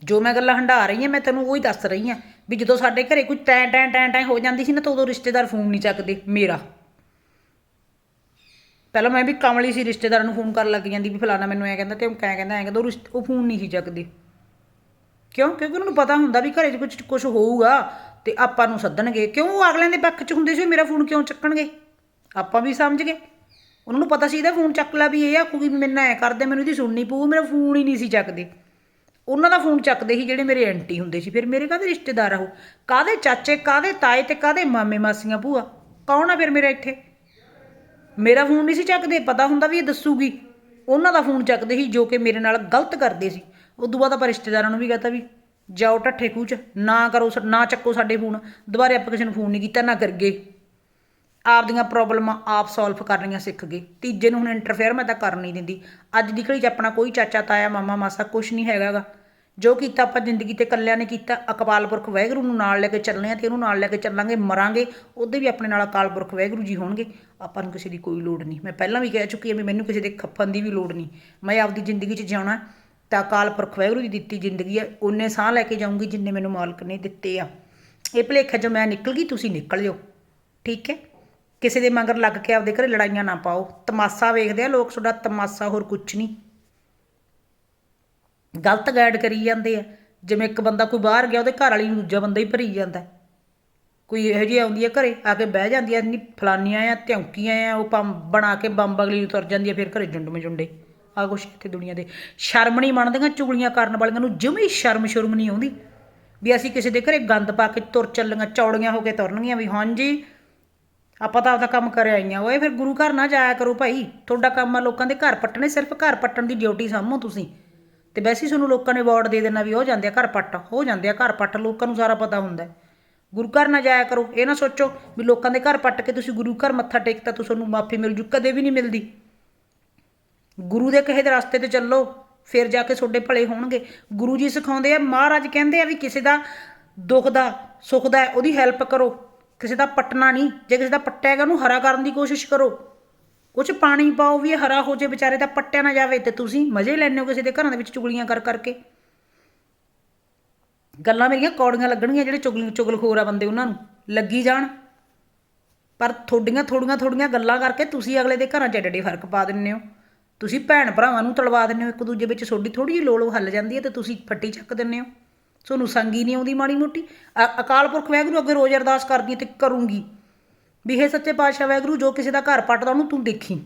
ਜੋ ਮੈਂ ਗੱਲਾਂ ਹੰਡਾ ਰਹੀ ਹਾਂ, ਮੈਂ ਤੈਨੂੰ ਉਹੀ ਦੱਸ ਰਹੀ ਹਾਂ ਵੀ ਜਦੋਂ ਸਾਡੇ ਘਰੇ ਕੋਈ ਟੈਂ ਟੈਂ ਟੈਂ ਟੈਂ ਹੋ ਜਾਂਦੀ ਸੀ ਨਾ, ਤਾਂ ਉਦੋਂ ਰਿਸ਼ਤੇਦਾਰ ਫੋਨ ਨਹੀਂ ਚੱਕਦੇ, ਮੇਰਾ। ਪਹਿਲਾਂ ਮੈਂ ਵੀ ਕਮਲੀ ਸੀ ਰਿਸ਼ਤੇਦਾਰਾਂ ਨੂੰ ਫੋਨ ਕਰਨ ਲੱਗ ਜਾਂਦੀ ਵੀ ਫਲਾਣਾ ਮੈਨੂੰ ਐ ਕਹਿੰਦਾ ਤੇ ਉਹ ਕਹਿ ਕਹਿੰਦਾ, ਐ ਕਹਿੰਦਾ, ਉਹ ਰਿਸ਼ਤ- ਉਹ ਫੋਨ ਨਹੀਂ ਸੀ ਚੱਕਦੇ। ਕਿਉਂ? ਕਿਉਂਕਿ ਉਹਨਾਂ ਨੂੰ ਪਤਾ ਹੁੰਦਾ ਵੀ ਘਰੇ 'ਚ ਕੁਝ ਕੁਝ ਹੋਊਗਾ ਤੇ ਆਪਾਂ ਨੂੰ ਸੱਦਣਗੇ। ਕਿਉਂ ਉਹ ਅਗਲਿਆਂ ਦੇ ਪੱਖ 'ਚ ਹੁੰਦੇ ਸੀ ਮੇਰਾ ਫੋਨ ਕਿਉਂ ਚੱਕਣਗੇ? ਆਪਾਂ ਵੀ ਸਮਝ ਗਏ। ਉਹਨਾਂ ਨੂੰ ਪਤਾ ਸੀ ਇਹਦਾ ਫੋਨ ਚੱਕ ਲਿਆ ਵੀ ਇਹ ਆਖੂਗੀ ਵੀ ਮੈਨੂੰ ਐ ਕਰਦੇ, ਮੈਨੂੰ ਇਹਦੀ ਸੁਣਨੀ ਪਊ, ਮੇਰਾ ਫੋਨ ਹੀ ਨਹੀਂ ਸੀ ਚੱਕਦੇ। ਉਹਨਾਂ ਦਾ ਫੋਨ ਚੱਕਦੇ ਸੀ ਜਿਹੜੇ ਮੇਰੇ ਐਂਟੀ ਹੁੰਦੇ ਸੀ। ਫਿਰ ਮੇਰੇ ਕਾਹਦੇ ਰਿਸ਼ਤੇਦਾਰ ਆ ਉਹ? ਕਾਹਦੇ ਚਾਚੇ, ਕਾਹਦੇ ਤਾਏ ਤੇ ਕਾਹਦੇ ਮਾਮੇ ਮਾਸੀਆਂ ਭੂਆ? ਕੌਣ ਆ ਫਿਰ ਮੇਰਾ ਇੱਥੇ? ਮੇਰਾ ਫੋਨ ਨਹੀਂ ਸੀ ਚੱਕਦੇ, ਪਤਾ ਹੁੰਦਾ ਵੀ ਇਹ ਦੱਸੂਗੀ। ਉਹਨਾਂ ਦਾ ਫੋਨ ਚੱਕਦੇ ਸੀ ਜੋ ਕਿ ਮੇਰੇ ਨਾਲ ਗਲਤ ਕਰਦੇ ਸੀ। ਉਦੋਂ ਬਾਅਦ ਆਪਾਂ ਰਿਸ਼ਤੇਦਾਰਾਂ ਨੂੰ ਵੀ ਕਹਤਾ ਵੀ, ਜਾਓ ਠੱਠੇ ਖੂਚ ਨਾ ਕਰੋ ਸਾ- ਨਾ ਚੱਕੋ ਸਾਡੇ ਫੋਨ। ਦੁਬਾਰੇ ਆਪਾਂ ਕਿਸੇ ਨੂੰ ਫੋਨ ਨਹੀਂ ਕੀਤਾ, ਨਾ ਕਰਗੇ। ਆਪਦੀਆਂ ਪ੍ਰੋਬਲਮਾਂ ਆਪ ਸੋਲਵ ਕਰਨੀਆਂ ਸਿੱਖ ਗਏ। ਤੀਜੇ ਨੂੰ ਹੁਣ ਇੰਟਰਫੇਅਰ ਮੈਂ ਤਾਂ ਕਰ ਨਹੀਂ ਦਿੰਦੀ। ਅੱਜ ਦੀ ਘੜੀ 'ਚ ਆਪਣਾ ਕੋਈ ਚਾਚਾ, ਤਾਇਆ, ਮਾਮਾ, ਮਾਸਾ ਕੁਝ ਨਹੀਂ ਹੈਗਾ ਗਾ ਜੋ ਕੀਤਾ ਆਪਾਂ ਜ਼ਿੰਦਗੀ ਤੇ ਇਕੱਲਿਆਂ ਨੇ ਕੀਤਾ। ਅਕਾਲ ਪੁਰਖ ਵਾਹਿਗੁਰੂ ਨੂੰ ਨਾਲ ਲੈ ਕੇ ਚੱਲਣੇ ਆ ਤੇ ਉਹਨੂੰ ਨਾਲ ਲੈ ਕੇ ਚੱਲਾਂਗੇ, ਮਰਾਂਗੇ। ਉਹਦੇ ਵੀ ਆਪਣੇ ਨਾਲ ਅਕਾਲ ਪੁਰਖ ਵਾਹਿਗੁਰੂ ਜੀ ਹੋਣਗੇ। ਆਪਾਂ ਨੂੰ ਕਿਸੇ ਦੀ ਕੋਈ ਲੋੜ ਨਹੀਂ। ਮੈਂ ਪਹਿਲਾਂ ਵੀ ਕਹਿ ਚੁੱਕੀ ਹਾਂ ਵੀ ਮੈਨੂੰ ਕਿਸੇ ਦੇ ਖੱਫਣ ਦੀ ਵੀ ਲੋੜ ਨਹੀਂ। ਮੈਂ ਆਪਦੀ ਜ਼ਿੰਦਗੀ 'ਚ ਜਿਉਣਾ ਤਾਂ ਅਕਾਲ ਪੁਰਖ ਵਾਹਿਗੁਰੂ ਦੀ ਦਿੱਤੀ ਜ਼ਿੰਦਗੀ ਹੈ। ਉਹਨੇ ਸਾਹ ਲੈ ਕੇ ਜਾਊਂਗੀ ਜਿੰਨੇ ਮੈਨੂੰ ਮਾਲਕ ਨੇ ਦਿੱਤੇ ਆ। ਇਹ ਭੁਲੇਖੇ ਜੋ ਮੈਂ ਨਿਕਲ ਗਈ, ਤੁਸੀਂ ਨਿਕਲ ਜਾਓ। ਠੀਕ ਹੈ? ਕਿਸੇ ਦੇ ਮਗਰ ਲੱਗ ਕੇ ਆਪਦੇ ਘਰੇ ਲੜਾਈਆਂ ਨਾ ਪਾਓ। ਤਮਾਸ਼ਾ ਵੇਖਦੇ ਆ ਲੋਕ, ਤੁਹਾਡਾ ਤਮਾਸ਼ਾ ਹੋਰ ਕੁਝ ਨਹੀਂ। ਗਲਤ ਗਾਈਡ ਕਰੀ ਜਾਂਦੇ ਆ। ਜਿਵੇਂ ਇੱਕ ਬੰਦਾ ਕੋਈ ਬਾਹਰ ਗਿਆ, ਉਹਦੇ ਘਰ ਵਾਲੀ ਨੂੰ ਦੂਜਾ ਬੰਦਾ ਹੀ ਭਰੀ ਜਾਂਦਾ। ਕੋਈ ਇਹੋ ਜਿਹੀ ਆਉਂਦੀ ਹੈ ਘਰੇ, ਆ ਕੇ ਬਹਿ ਜਾਂਦੀ ਆ ਨਹੀਂ ਫਲਾਨੀਆਂ ਆ ਧੌਂਕੀਆਂ ਆ, ਉਹ ਪੰਮ ਬਣਾ ਕੇ ਬੰਬ ਅਗਲੀ ਨੂੰ ਤੁਰ ਜਾਂਦੀ ਆ, ਫਿਰ ਘਰੇ ਜੁੰਡ। ਮਜੁੰਡੇ ਆ ਕੁਛ ਇੱਥੇ ਦੁਨੀਆ ਦੇ। ਸ਼ਰਮ ਨਹੀਂ ਮੰਨਦੀਆਂ ਚੁਗਲੀਆਂ ਕਰਨ ਵਾਲੀਆਂ ਨੂੰ ਜਮੀ ਸ਼ਰਮ ਸ਼ਰਮ ਨਹੀਂ ਆਉਂਦੀ। ਵੀ ਅਸੀਂ ਕਿਸੇ ਦੇ ਘਰੇ ਗੰਦ ਪਾ ਕੇ ਤੁਰ ਚੱਲੀਆਂ, ਚੌੜੀਆਂ ਹੋ ਕੇ ਤੁਰਨਗੀਆਂ ਵੀ, ਹਾਂਜੀ ਆਪਾਂ ਤਾਂ ਆਪਦਾ ਕੰਮ ਕਰਿਆ ਆਈਆਂ ਓਏ ਫਿਰ ਗੁਰੂ ਘਰ ਨਾ ਜਾਇਆ ਕਰੋ ਭਾਈ। ਤੁਹਾਡਾ ਕੰਮ ਆ ਲੋਕਾਂ ਦੇ ਘਰ ਪੱਟਣੇ, ਸਿਰਫ ਘਰ ਪੱਟਣ ਦੀ ਡਿਊਟੀ ਸਾਂਭੋ ਤੁਸੀਂ। ਤੇ ਵੈਸੇ ਹੀ ਤੁਹਾਨੂੰ ਲੋਕਾਂ ਨੇ ਅਵਾਰਡ ਦੇ ਦੇਣਾ ਵੀ ਹੋ ਜਾਂਦੇ ਆ ਘਰ ਪੱਟ ਹੋ ਜਾਂਦੇ ਆ ਘਰ ਪੱਟ, ਲੋਕਾਂ ਨੂੰ ਸਾਰਾ ਪਤਾ ਹੁੰਦਾ ਗੁਰੂ ਘਰ ਨਾ ਜਾਇਆ ਕਰੋ। ਇਹ ਨਾ ਸੋਚੋ ਵੀ ਲੋਕਾਂ ਦੇ ਘਰ ਪੱਟ ਕੇ ਤੁਸੀਂ ਗੁਰੂ ਘਰ ਮੱਥਾ ਟੇਕਤਾ, ਤਾਂ ਤੁਹਾਨੂੰ ਮਾਫੀ ਮਿਲ ਜੂ, ਕਦੇ ਵੀ ਨਹੀਂ ਮਿਲਦੀ। ਗੁਰੂ ਦੇ ਕਹੇ ਦੇ ਰਸਤੇ ਤੇ ਚੱਲੋ, ਫਿਰ ਜਾ ਕੇ ਤੁਹਾਡੇ ਭਲੇ ਹੋਣਗੇ। ਗੁਰੂ ਜੀ ਸਿਖਾਉਂਦੇ ਆ, ਮਹਾਰਾਜ ਕਹਿੰਦੇ ਆ ਵੀ ਕਿਸੇ ਦਾ ਦੁੱਖ ਦਾ, ਸੁੱਖ ਦਾ ਉਹਦੀ ਹੈਲਪ ਕਰੋ। ਕਿਸੇ ਦਾ ਪੱਟਣਾ ਨਹੀਂ, ਜੇ ਕਿਸੇ ਦਾ ਪੱਟਿਆ ਹੈਗਾ ਉਹਨੂੰ ਹਰਾ ਕਰਨ ਦੀ ਕੋਸ਼ਿਸ਼ ਕਰੋ। ਕੁਛ ਪਾਣੀ ਪਾਓ ਵੀ ਇਹ ਹਰਾ ਹੋ ਜੇ, ਵਿਚਾਰੇ ਦਾ ਪੱਟਿਆ ਨਾ ਜਾਵੇ ਤੇ ਤੁਸੀਂ ਮਜ਼ੇ ਲੈਣੇ ਹੋ ਕਿਸੇ ਦੇ ਘਰਾਂ ਦੇ ਵਿੱਚ ਚੁਗਲੀਆਂ ਕਰ ਕਰਕੇ। ਗੱਲਾਂ ਮੇਰੀਆਂ ਕੌੜੀਆਂ ਲੱਗਣਗੀਆਂ ਜਿਹੜੇ ਚੁਗਲ ਚੁਗਲਖੋਰ ਆ ਬੰਦੇ ਉਹਨਾਂ ਨੂੰ, ਲੱਗੀ ਜਾਣ। ਪਰ ਥੋਡੀਆਂ ਥੋੜੀਆਂ ਥੋੜੀਆਂ ਗੱਲਾਂ ਕਰਕੇ ਤੁਸੀਂ ਅਗਲੇ ਦੇ ਘਰਾਂ 'ਚ ਏਡੇ ਏਡੇ ਫ਼ਰਕ ਪਾ ਦਿੰਦੇ ਹੋ। ਤੁਸੀਂ ਭੈਣ ਭਰਾਵਾਂ ਨੂੰ ਤਲਵਾ ਦਿੰਦੇ ਹੋ, ਇੱਕ ਦੂਜੇ ਵਿੱਚ ਤੁਹਾਡੀ ਥੋੜੀ ਜਿਹੀ ਲੋੜ ਹੱਲ ਜਾਂਦੀ ਹੈ ਤੇ ਤੁਸੀਂ ਫੱਟੀ ਚੱਕ ਦਿੰਦੇ ਹੋ। ਤੁਹਾਨੂੰ ਸੰਗੀ ਨਹੀਂ ਆਉਂਦੀ ਮਾੜੀ ਮੋਟੀ। ਅਕਾਲ ਪੁਰਖ ਵੈਗਰੂ ਅੱਗੇ ਰੋਜ਼ ਅਰਦਾਸ ਕਰਦੀ ਹਾਂ ਤੇ ਕਰੂੰਗੀ। ਵੀ ਇਹ ਸੱਚੇ ਪਾਤਸ਼ਾਹ ਵਾਹਿਗੁਰੂ ਜੋ ਕਿਸੇ ਦਾ ਘਰ ਪੱਟਦਾ ਉਹਨੂੰ ਤੂੰ ਦੇਖੀ।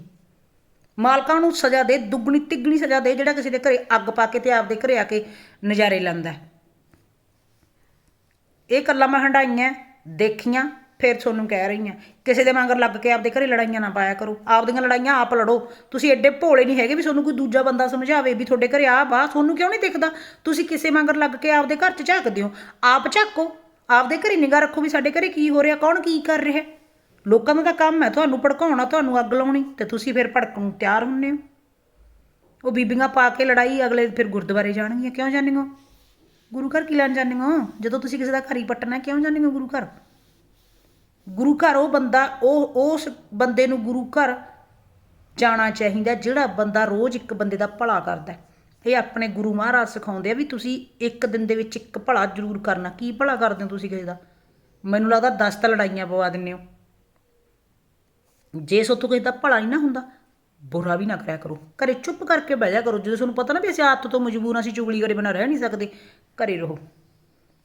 ਮਾਲਕਾਂ ਨੂੰ ਸਜ਼ਾ ਦੇ, ਦੁੱਗਣੀ ਤਿੱਗਣੀ ਸਜ਼ਾ ਦੇ, ਜਿਹੜਾ ਕਿਸੇ ਦੇ ਘਰੇ ਅੱਗ ਪਾ ਕੇ ਤੇ ਆਪਦੇ ਘਰੇ ਆ ਕੇ ਨਜ਼ਾਰੇ ਲੈਂਦਾ ਇਹ ਕੱਲਾ ਮੈਂ ਹੰਡਾਈਆਂ ਦੇਖੀਆਂ ਫਿਰ ਤੁਹਾਨੂੰ ਕਹਿ ਰਹੀ ਹਾਂ, ਕਿਸੇ ਦੇ ਮਗਰ ਲੱਗ ਕੇ ਆਪਦੇ ਘਰੇ ਲੜਾਈਆਂ ਨਾ ਪਾਇਆ ਕਰੋ। ਆਪਦੀਆਂ ਲੜਾਈਆਂ ਆਪ ਲੜੋ। ਤੁਸੀਂ ਐਡੇ ਭੋਲੇ ਨਹੀਂ ਹੈਗੇ ਵੀ ਤੁਹਾਨੂੰ ਕੋਈ ਦੂਜਾ ਬੰਦਾ ਸਮਝਾਵੇ ਵੀ ਤੁਹਾਡੇ ਘਰੇ ਆ ਬਾ ਤੁਹਾਨੂੰ ਕਿਉਂ ਨਹੀਂ ਦਿਖਦਾ? ਤੁਸੀਂ ਕਿਸੇ ਮਗਰ ਲੱਗ ਕੇ ਆਪਦੇ ਘਰ 'ਚ ਝਾਕਦੇ ਹੋ। ਆਪ ਝਾਕੋ। ਆਪਦੇ ਘਰੇ ਨਿਗਾਹ ਰੱਖੋ ਵੀ ਸਾਡੇ ਘਰੇ ਕੀ ਹੋ ਰਿਹਾ, ਕੌਣ ਕੀ ਕਰ ਰਿਹਾ ਲੋਕਾਂ ਦਾ ਤਾਂ ਕੰਮ ਹੈ ਤੁਹਾਨੂੰ ਭੜਕਾਉਣਾ, ਤੁਹਾਨੂੰ ਅੱਗ ਲਾਉਣੀ ਤੇ ਤੁਸੀਂ ਫਿਰ ਭੜਕਣ ਨੂੰ ਤਿਆਰ ਹੁੰਨੇ ਹੋ। ਉਹ ਬੀਬੀਆਂ ਪਾ ਕੇ ਲੜਾਈ ਅਗਲੇ ਫਿਰ ਗੁਰਦੁਆਰੇ ਜਾਣਗੀਆਂ। ਕਿਉਂ ਜਾਂਦੀਆਂ ਗੁਰੂ ਘਰ ਕੀ ਲੈਣ ਜਾਂਦੇ ਹੋ ਜਦੋਂ ਤੁਸੀਂ ਕਿਸੇ ਦਾ ਘਰ ਹੀ ਪੱਟਣਾ, ਕਿਉਂ ਜਾਂਦੇ ਹੋ ਗੁਰੂ ਘਰ? ਗੁਰੂ ਘਰ ਉਹ ਬੰਦਾ, ਉਹ, ਉਸ ਬੰਦੇ ਨੂੰ ਗੁਰੂ ਘਰ ਜਾਣਾ ਚਾਹੀਦਾ ਜਿਹੜਾ ਬੰਦਾ ਰੋਜ਼ ਇੱਕ ਬੰਦੇ ਦਾ ਭਲਾ ਕਰਦਾ ਇਹ ਆਪਣੇ ਗੁਰੂ ਮਹਾਰਾਜ ਸਿਖਾਉਂਦੇ ਆ ਵੀ ਤੁਸੀਂ ਇੱਕ ਦਿਨ ਦੇ ਵਿੱਚ ਇੱਕ ਭਲਾ ਜ਼ਰੂਰ ਕਰਨਾ। ਕੀ ਭਲਾ ਕਰਦੇ ਹੋ ਤੁਸੀਂ ਕਿਸੇ ਦਾ? ਮੈਨੂੰ ਲੱਗਦਾ 10 ਤਾਂ ਲੜਾਈਆਂ ਪਵਾ ਦਿੰਦੇ ਹੋ। ਜੇ ਸੋਤੋਂ ਕਿਸੇ ਦਾ ਭਲਾ ਨਹੀਂ ਨਾ ਹੁੰਦਾ, ਬੁਰਾ ਵੀ ਨਾ ਕਰਿਆ ਕਰੋ। ਘਰੇ ਚੁੱਪ ਕਰਕੇ ਬਹਿ ਜਾ ਕਰੋ। ਜਦੋਂ ਤੁਹਾਨੂੰ ਪਤਾ ਨਾ ਵੀ ਅਸੀਂ ਆਦਤ ਤੋਂ ਮਜਬੂਰ ਹਾਂ, ਅਸੀਂ ਚੁਗਲੀ ਕਰੇ ਬਿਨਾਂ ਰਹਿ ਨਹੀਂ ਸਕਦੇ। ਘਰੇ ਰਹੋ।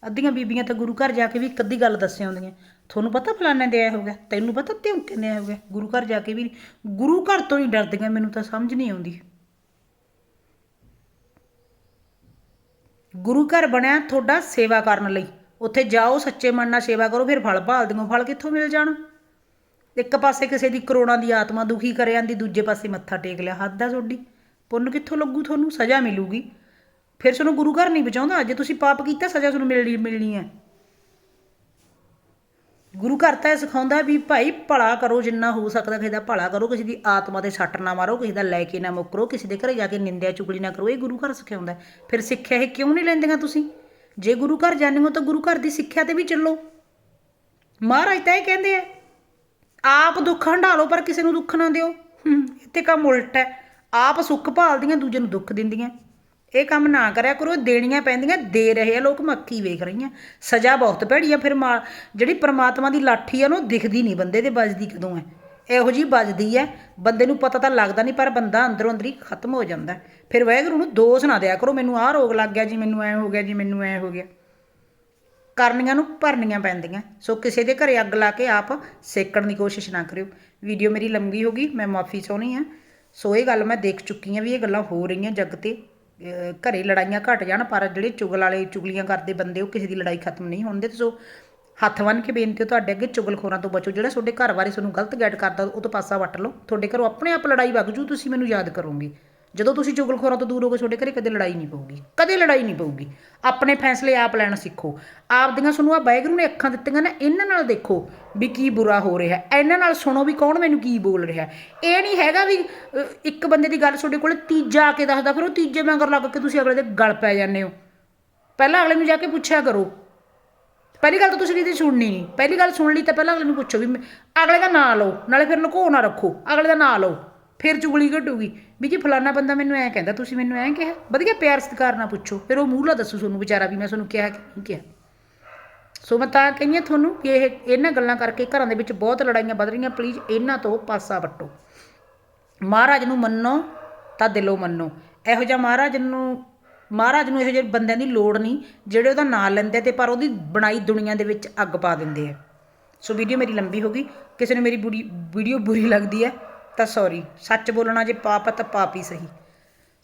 ਅੱਧੀਆਂ ਬੀਬੀਆਂ ਤਾਂ ਗੁਰੂ ਘਰ ਜਾ ਕੇ ਵੀ ਇੱਕ ਅੱਧੀ ਗੱਲ ਦੱਸੇ ਆਉਂਦੀਆਂ ਤੁਹਾਨੂੰ ਪਤਾ ਫਲਾਣੇ ਦੇ ਆਇਆ ਹੋ ਤੈਨੂੰ ਪਤਾ ਧਿਉਂਕੇ ਦੇ ਆਇਆ ਹੋ ਗਿਆ ਗੁਰੂ ਘਰ ਜਾ ਕੇ ਵੀ ਗੁਰੂ ਘਰ ਤੋਂ ਹੀ ਡਰਦੀਆਂ, ਮੈਨੂੰ ਤਾਂ ਸਮਝ ਨਹੀਂ ਆਉਂਦੀ। ਗੁਰੂ ਘਰ ਬਣਿਆ ਤੁਹਾਡਾ ਸੇਵਾ ਕਰਨ ਲਈ। ਉੱਥੇ ਜਾਓ, ਸੱਚੇ ਮਨ ਨਾਲ ਸੇਵਾ ਕਰੋ, ਫਿਰ ਫਲ ਭਾਲ ਦਿਓ ਫਲ ਕਿੱਥੋਂ ਮਿਲ ਜਾਣ? ਇੱਕ ਪਾਸੇ ਕਿਸੇ ਦੀ ਕਰੋੜਾਂ ਦੀ ਆਤਮਾ ਦੁਖੀ ਕਰ ਜਾਂਦੀ ਦੂਜੇ ਪਾਸੇ ਮੱਥਾ ਟੇਕ ਲਿਆ। ਹੱਦ ਆ ਤੁਹਾਡੀ। ਪੁੰਨ ਕਿੱਥੋਂ ਲੱਗੂ ਤੁਹਾਨੂੰ? ਸਜ਼ਾ ਮਿਲੂਗੀ। ਫਿਰ ਤੁਹਾਨੂੰ ਗੁਰੂ ਘਰ ਨਹੀਂ ਬਚਾਉਂਦਾ। ਜੇ ਤੁਸੀਂ ਪਾਪ ਕੀਤਾ, ਸਜ਼ਾ ਤੁਹਾਨੂੰ ਮਿਲਣੀ ਮਿਲਣੀ ਹੈ। ਗੁਰੂ ਘਰ ਤਾਂ ਇਹ ਸਿਖਾਉਂਦਾ ਵੀ ਭਾਈ ਭਲਾ ਕਰੋ, ਜਿੰਨਾ ਹੋ ਸਕਦਾ ਕਿਸੇ ਦਾ ਭਲਾ ਕਰੋ, ਕਿਸੇ ਦੀ ਆਤਮਾ ਤੇ ਸੱਟ ਨਾ ਮਾਰੋ, ਕਿਸੇ ਦਾ ਲੈ ਕੇ ਨਾ ਮੁਕਰੋ, ਕਿਸੇ ਦੇ ਘਰੇ ਜਾ ਕੇ ਨਿੰਦਿਆ, ਚੁਗਲੀ ਨਾ ਕਰੋ, ਇਹ ਗੁਰੂ ਘਰ ਸਿਖਾਉਂਦਾ ਫਿਰ ਸਿੱਖਿਆ ਇਹ ਕਿਉਂ ਨਹੀਂ ਲੈਂਦੀਆਂ ਤੁਸੀਂ? ਜੇ ਗੁਰੂ ਘਰ ਜਾਂਦੇ ਹੋ ਤਾਂ ਗੁਰੂ ਘਰ ਦੀ ਸਿੱਖਿਆ ਤੇ ਵੀ ਚੱਲੋ। ਮਹਾਰਾਜ ਤਾਂ ਇਹ ਕਹਿੰਦੇ ਆ, ਆਪ ਦੁੱਖ ਹੰਢਾਲੋ ਪਰ ਕਿਸੇ ਨੂੰ ਦੁੱਖ ਨਾ ਦਿਓ। ਇੱਥੇ ਕੰਮ ਉਲਟ ਹੈ। ਆਪ ਸੁੱਖ ਭਾਲਦੀਆਂ, ਦੂਜੇ ਨੂੰ ਦੁੱਖ ਦਿੰਦੀਆਂ। ਇਹ ਕੰਮ ਨਾ ਕਰਿਆ ਕਰੋ ਦੇਣੀਆਂ ਪੈਂਦੀਆਂ, ਦੇ ਰਹੇ ਆ ਲੋਕ ਮੱਕੀ ਵੇਖ ਰਹੀਆਂ ਸਜ਼ਾ ਬਹੁਤ ਭੈੜੀ ਆ, ਫਿਰ ਮਾ- ਜਿਹੜੀ ਪ੍ਰਮਾਤਮਾ ਦੀ ਲਾਠੀ ਆ ਉਹ ਦਿਖਦੀ ਨਹੀਂ ਬੰਦੇ ਦੇ ਵੱਜਦੀ ਕਦੋਂ ਹੈ ਇਹੋ ਜੀ ਵੱਜਦੀ ਹੈ ਬੰਦੇ ਨੂੰ ਪਤਾ ਤਾਂ ਲੱਗਦਾ ਨਹੀਂ, ਪਰ ਬੰਦਾ ਅੰਦਰੋਂ ਅੰਦਰੀ ਖਤਮ ਹੋ ਜਾਂਦਾ ਫਿਰ ਵਾਹਿਗੁਰੂ ਨੂੰ ਦੋਸ਼ ਨਾ ਦਿਆ ਕਰੋ, ਮੈਨੂੰ ਆਹ ਰੋਗ ਲੱਗ ਗਿਆ ਜੀ, ਮੈਨੂੰ ਐ ਹੋ ਗਿਆ ਜੀ, ਮੈਨੂੰ ਐ ਹੋ ਗਿਆ। ਕਰਨੀਆਂ ਨੂੰ ਭਰਨੀਆਂ ਪੈਂਦੀਆਂ। ਸੋ ਕਿਸੇ ਦੇ ਘਰੇ ਅੱਗ ਲਾ ਕੇ ਆਪ ਸੇਕਣ ਦੀ ਕੋਸ਼ਿਸ਼ ਨਾ ਕਰਿਓ। ਵੀਡੀਓ ਮੇਰੀ ਲੰਬੀ ਹੋ ਗਈ, ਮੈਂ ਮਾਫੀ ਚਾਹੁੰਦੀ ਆ ਸੋ ਇਹ ਗੱਲ ਮੈਂ ਦੇਖ ਚੁੱਕੀ ਹਾਂ ਵੀ ਇਹ ਗੱਲਾਂ ਹੋ ਰਹੀਆਂ ਜੱਗ ਤੇ। ਘਰੇ ਲੜਾਈਆਂ ਘਟ ਜਾਣ, ਪਰ ਜਿਹੜੇ ਚੁਗਲ ਵਾਲੇ ਚੁਗਲੀਆਂ ਕਰਦੇ ਬੰਦੇ, ਉਹ ਕਿਸੇ ਦੀ ਲੜਾਈ ਖਤਮ ਨਹੀਂ ਹੋਣ ਦੇ ਸੋ ਹੱਥ ਬੰਨ੍ਹ ਕੇ ਬੇਨਤੀ ਹੈ ਤੁਹਾਡੇ ਅੱਗੇ ਚੁਗਲਖੋਰਾਂ ਤੋਂ ਬਚੋ। ਜਿਹੜਾ ਤੁਹਾਡੇ ਘਰ ਬਾਰੇ ਤੁਹਾਨੂੰ ਗਲਤ ਗਾਈਡ ਕਰਦਾ, ਉਹ ਤੋਂ ਪਾਸਾ ਵੱਟ ਲਓ। ਤੁਹਾਡੇ ਘਰੋਂ ਆਪਣੇ ਆਪ ਲੜਾਈ ਵਗ ਜੂ, ਤੁਸੀਂ ਮੈਨੂੰ ਯਾਦ ਕਰੋਗੇ। ਜਦੋਂ ਤੁਸੀਂ ਚੁਗਲਖੋਰਾਂ ਤੋਂ ਦੂਰ ਹੋਗੇ ਤੁਹਾਡੇ ਘਰੇ ਕਦੇ ਲੜਾਈ ਨਹੀਂ ਪਊਗੀ, ਕਦੇ ਲੜਾਈ ਨਹੀਂ ਪਊਗੀ। ਆਪਣੇ ਫੈਸਲੇ ਆਪ ਲੈਣਾ ਸਿੱਖੋ। ਆਪਦੀਆਂ ਤੁਹਾਨੂੰ ਆ ਵਾਹਿਗੁਰੂ ਨੇ ਅੱਖਾਂ ਦਿੱਤੀਆਂ ਨਾ, ਇਹਨਾਂ ਨਾਲ ਦੇਖੋ ਵੀ ਕੀ ਬੁਰਾ ਹੋ ਰਿਹਾ। ਇਹਨਾਂ ਨਾਲ ਸੁਣੋ ਵੀ ਕੌਣ ਮੈਨੂੰ ਕੀ ਬੋਲ ਰਿਹਾ। ਇਹ ਨਹੀਂ ਹੈਗਾ ਵੀ ਇੱਕ ਬੰਦੇ ਦੀ ਗੱਲ ਤੁਹਾਡੇ ਕੋਲ ਤੀਜਾ ਆ ਕੇ ਦੱਸਦਾ, ਫਿਰ ਉਹ ਤੀਜੇ ਮਗਰ ਲੱਗ ਕੇ ਤੁਸੀਂ ਅਗਲੇ ਦੇ ਗਲ ਪੈ ਜਾਂਦੇ ਹੋ। ਪਹਿਲਾਂ ਅਗਲੇ ਨੂੰ ਜਾ ਕੇ ਪੁੱਛਿਆ ਕਰੋ। ਪਹਿਲੀ ਗੱਲ ਤਾਂ ਤੁਸੀਂ ਕਿਤੇ ਸੁਣਨੀ ਨਹੀਂ। ਪਹਿਲੀ ਗੱਲ ਸੁਣ ਲਈ ਤਾਂ ਪਹਿਲਾਂ ਅਗਲੇ ਨੂੰ ਪੁੱਛੋ ਵੀ ਅਗਲੇ ਦਾ ਨਾਂ ਲਓ, ਨਾਲੇ ਫਿਰ ਲੁਕੋ ਨਾ ਰੱਖੋ, ਅਗਲੇ ਦਾ ਨਾਂ ਲਓ। ਫਿਰ ਚੁਗਲੀ ਘਟੂਗੀ। ਵੀ ਜੀ ਫਲਾਨਾ ਬੰਦਾ ਮੈਨੂੰ ਐਂ ਕਹਿੰਦਾ, ਤੁਸੀਂ ਮੈਨੂੰ ਐਂ ਕਿਹਾ, ਵਧੀਆ ਪਿਆਰ ਸਤਿਕਾਰ ਨਾਲ ਪੁੱਛੋ। ਫਿਰ ਉਹ ਮੂਹਲਾ ਦੱਸੂ ਤੁਹਾਨੂੰ ਵਿਚਾਰਾ ਵੀ, ਮੈਂ ਤੁਹਾਨੂੰ ਕਿਹਾ ਕਿ ਨਹੀਂ ਕਿਹਾ। ਸੋ ਮੈਂ ਤਾਂ ਕਹਿੰਦੀ ਹਾਂ ਤੁਹਾਨੂੰ ਕਿ ਇਹ, ਇਹਨਾਂ ਗੱਲਾਂ ਕਰਕੇ ਘਰਾਂ ਦੇ ਵਿੱਚ ਬਹੁਤ ਲੜਾਈਆਂ ਵੱਧ ਰਹੀਆਂ। ਪਲੀਜ਼ ਇਹਨਾਂ ਤੋਂ ਪਾਸਾ ਵੱਟੋ। ਮਹਾਰਾਜ ਨੂੰ ਮੰਨੋ ਤਾਂ ਦਿਲੋਂ ਮੰਨੋ। ਇਹੋ ਜਿਹਾ ਮਹਾਰਾਜ ਨੂੰ ਮਹਾਰਾਜ ਨੂੰ ਇਹੋ ਜਿਹੇ ਬੰਦਿਆਂ ਦੀ ਲੋੜ ਨਹੀਂ, ਜਿਹੜੇ ਉਹਦਾ ਨਾਂ ਲੈਂਦੇ ਤੇ ਪਰ ਉਹਦੀ ਬਣਾਈ ਦੁਨੀਆ ਦੇ ਵਿੱਚ ਅੱਗ ਪਾ ਦਿੰਦੇ ਆ। ਸੋ ਵੀਡੀਓ ਮੇਰੀ ਲੰਬੀ ਹੋ ਗਈ। ਕਿਸੇ ਨੂੰ ਮੇਰੀ ਬੁਰੀ ਵੀਡੀਓ ਬੁਰੀ ਲੱਗਦੀ ਹੈ ਤਾਂ ਸੌਰੀ ਸੱਚ ਬੋਲਣਾ ਜੇ ਪਾਪ ਤਾਂ ਪਾਪ ਹੀ ਸਹੀ।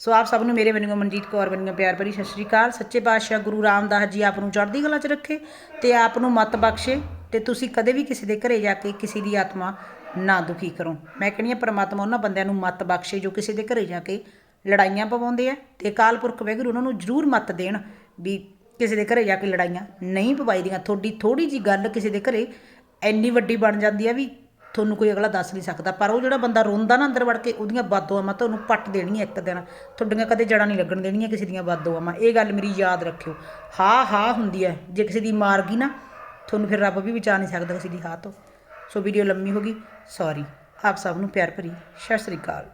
ਸੋ ਆਪ ਸਭ ਨੂੰ ਮੇਰੇ ਵੱਲੋਂ ਮਨਜੀਤ ਕੌਰ ਵੱਲੋਂ ਪਿਆਰ ਭਰੀ ਸਤਿ ਸ਼੍ਰੀ ਅਕਾਲ। ਸੱਚੇ ਪਾਤਸ਼ਾਹ ਗੁਰੂ ਰਾਮਦਾਸ ਜੀ ਆਪ ਨੂੰ ਚੜ੍ਹਦੀ ਕਲਾ 'ਚ ਰੱਖੇ ਤੇ ਆਪ ਨੂੰ ਮਤ ਬਖਸ਼ੇ ਤੇ ਤੁਸੀਂ ਕਦੇ ਵੀ ਕਿਸੇ ਦੇ ਘਰੇ ਜਾ ਕੇ ਕਿਸੇ ਦੀ ਆਤਮਾ ਨਾ ਦੁਖੀ ਕਰੋ। ਮੈਂ ਕਹਿੰਦੀ ਹਾਂ, ਪ੍ਰਮਾਤਮਾ ਉਹਨਾਂ ਬੰਦਿਆਂ ਨੂੰ ਮਤ ਬਖਸ਼ੇ ਜੋ ਕਿਸੇ ਦੇ ਘਰੇ ਜਾ ਕੇ ਲੜਾਈਆਂ ਪਵਾਉਂਦੇ ਆ ਤੇ ਅਕਾਲ ਪੁਰਖ ਵਾਹਿਗੁਰੂ ਉਹਨਾਂ ਨੂੰ ਜ਼ਰੂਰ ਮਤ ਦੇਣ ਵੀ ਕਿਸੇ ਦੇ ਘਰੇ ਜਾ ਕੇ ਲੜਾਈਆਂ ਨਹੀਂ ਪਵਾਈਦੀਆਂ। ਤੁਹਾਡੀ ਥੋੜੀ ਜੀ ਗੱਲ ਕਿਸੇ ਦੇ ਘਰੇ ਇੰਨੀ ਵੱਡੀ ਬਣ ਜਾਂਦੀ ਆ ਵੀ ਤੁਹਾਨੂੰ ਕੋਈ ਅਗਲਾ ਦੱਸ ਨਹੀਂ ਸਕਦਾ, ਪਰ ਉਹ ਜਿਹੜਾ ਬੰਦਾ ਰੋਂਦਾ ਨਾ ਅੰਦਰ ਵੜ ਕੇ, ਉਹਦੀਆਂ ਬਾਦੋਆਂ ਤੁਹਾਨੂੰ ਪੱਟ ਦੇਣੀਆਂ ਇੱਕ ਦਿਨ। ਤੁਹਾਡੀਆਂ ਕਦੇ ਜੜਾਂ ਨਹੀਂ ਲੱਗਣ ਦੇਣੀਆਂ ਕਿਸੇ ਦੀਆਂ ਬਾਦੋਆਂ ਇਹ ਗੱਲ ਮੇਰੀ ਯਾਦ ਰੱਖਿਓ। ਹਾਂ ਹਾਂ ਹੁੰਦੀ ਹੈ। ਜੇ ਕਿਸੇ ਦੀ ਮਾਰ ਗਈ ਨਾ, ਤੁਹਾਨੂੰ ਫਿਰ ਰੱਬ ਵੀ ਬਚਾ ਨਹੀਂ ਸਕਦਾ ਕਿਸੇ ਦੀ ਹਾਂ ਤੋਂ। ਸੋ ਵੀਡੀਓ ਲੰਮੀ ਹੋ ਗਈ। ਸੌਰੀ ਆਪ ਸਭ ਨੂੰ ਪਿਆਰ ਭਰੀ। ਸਤਿ ਸ੍ਰੀ ਅਕਾਲ।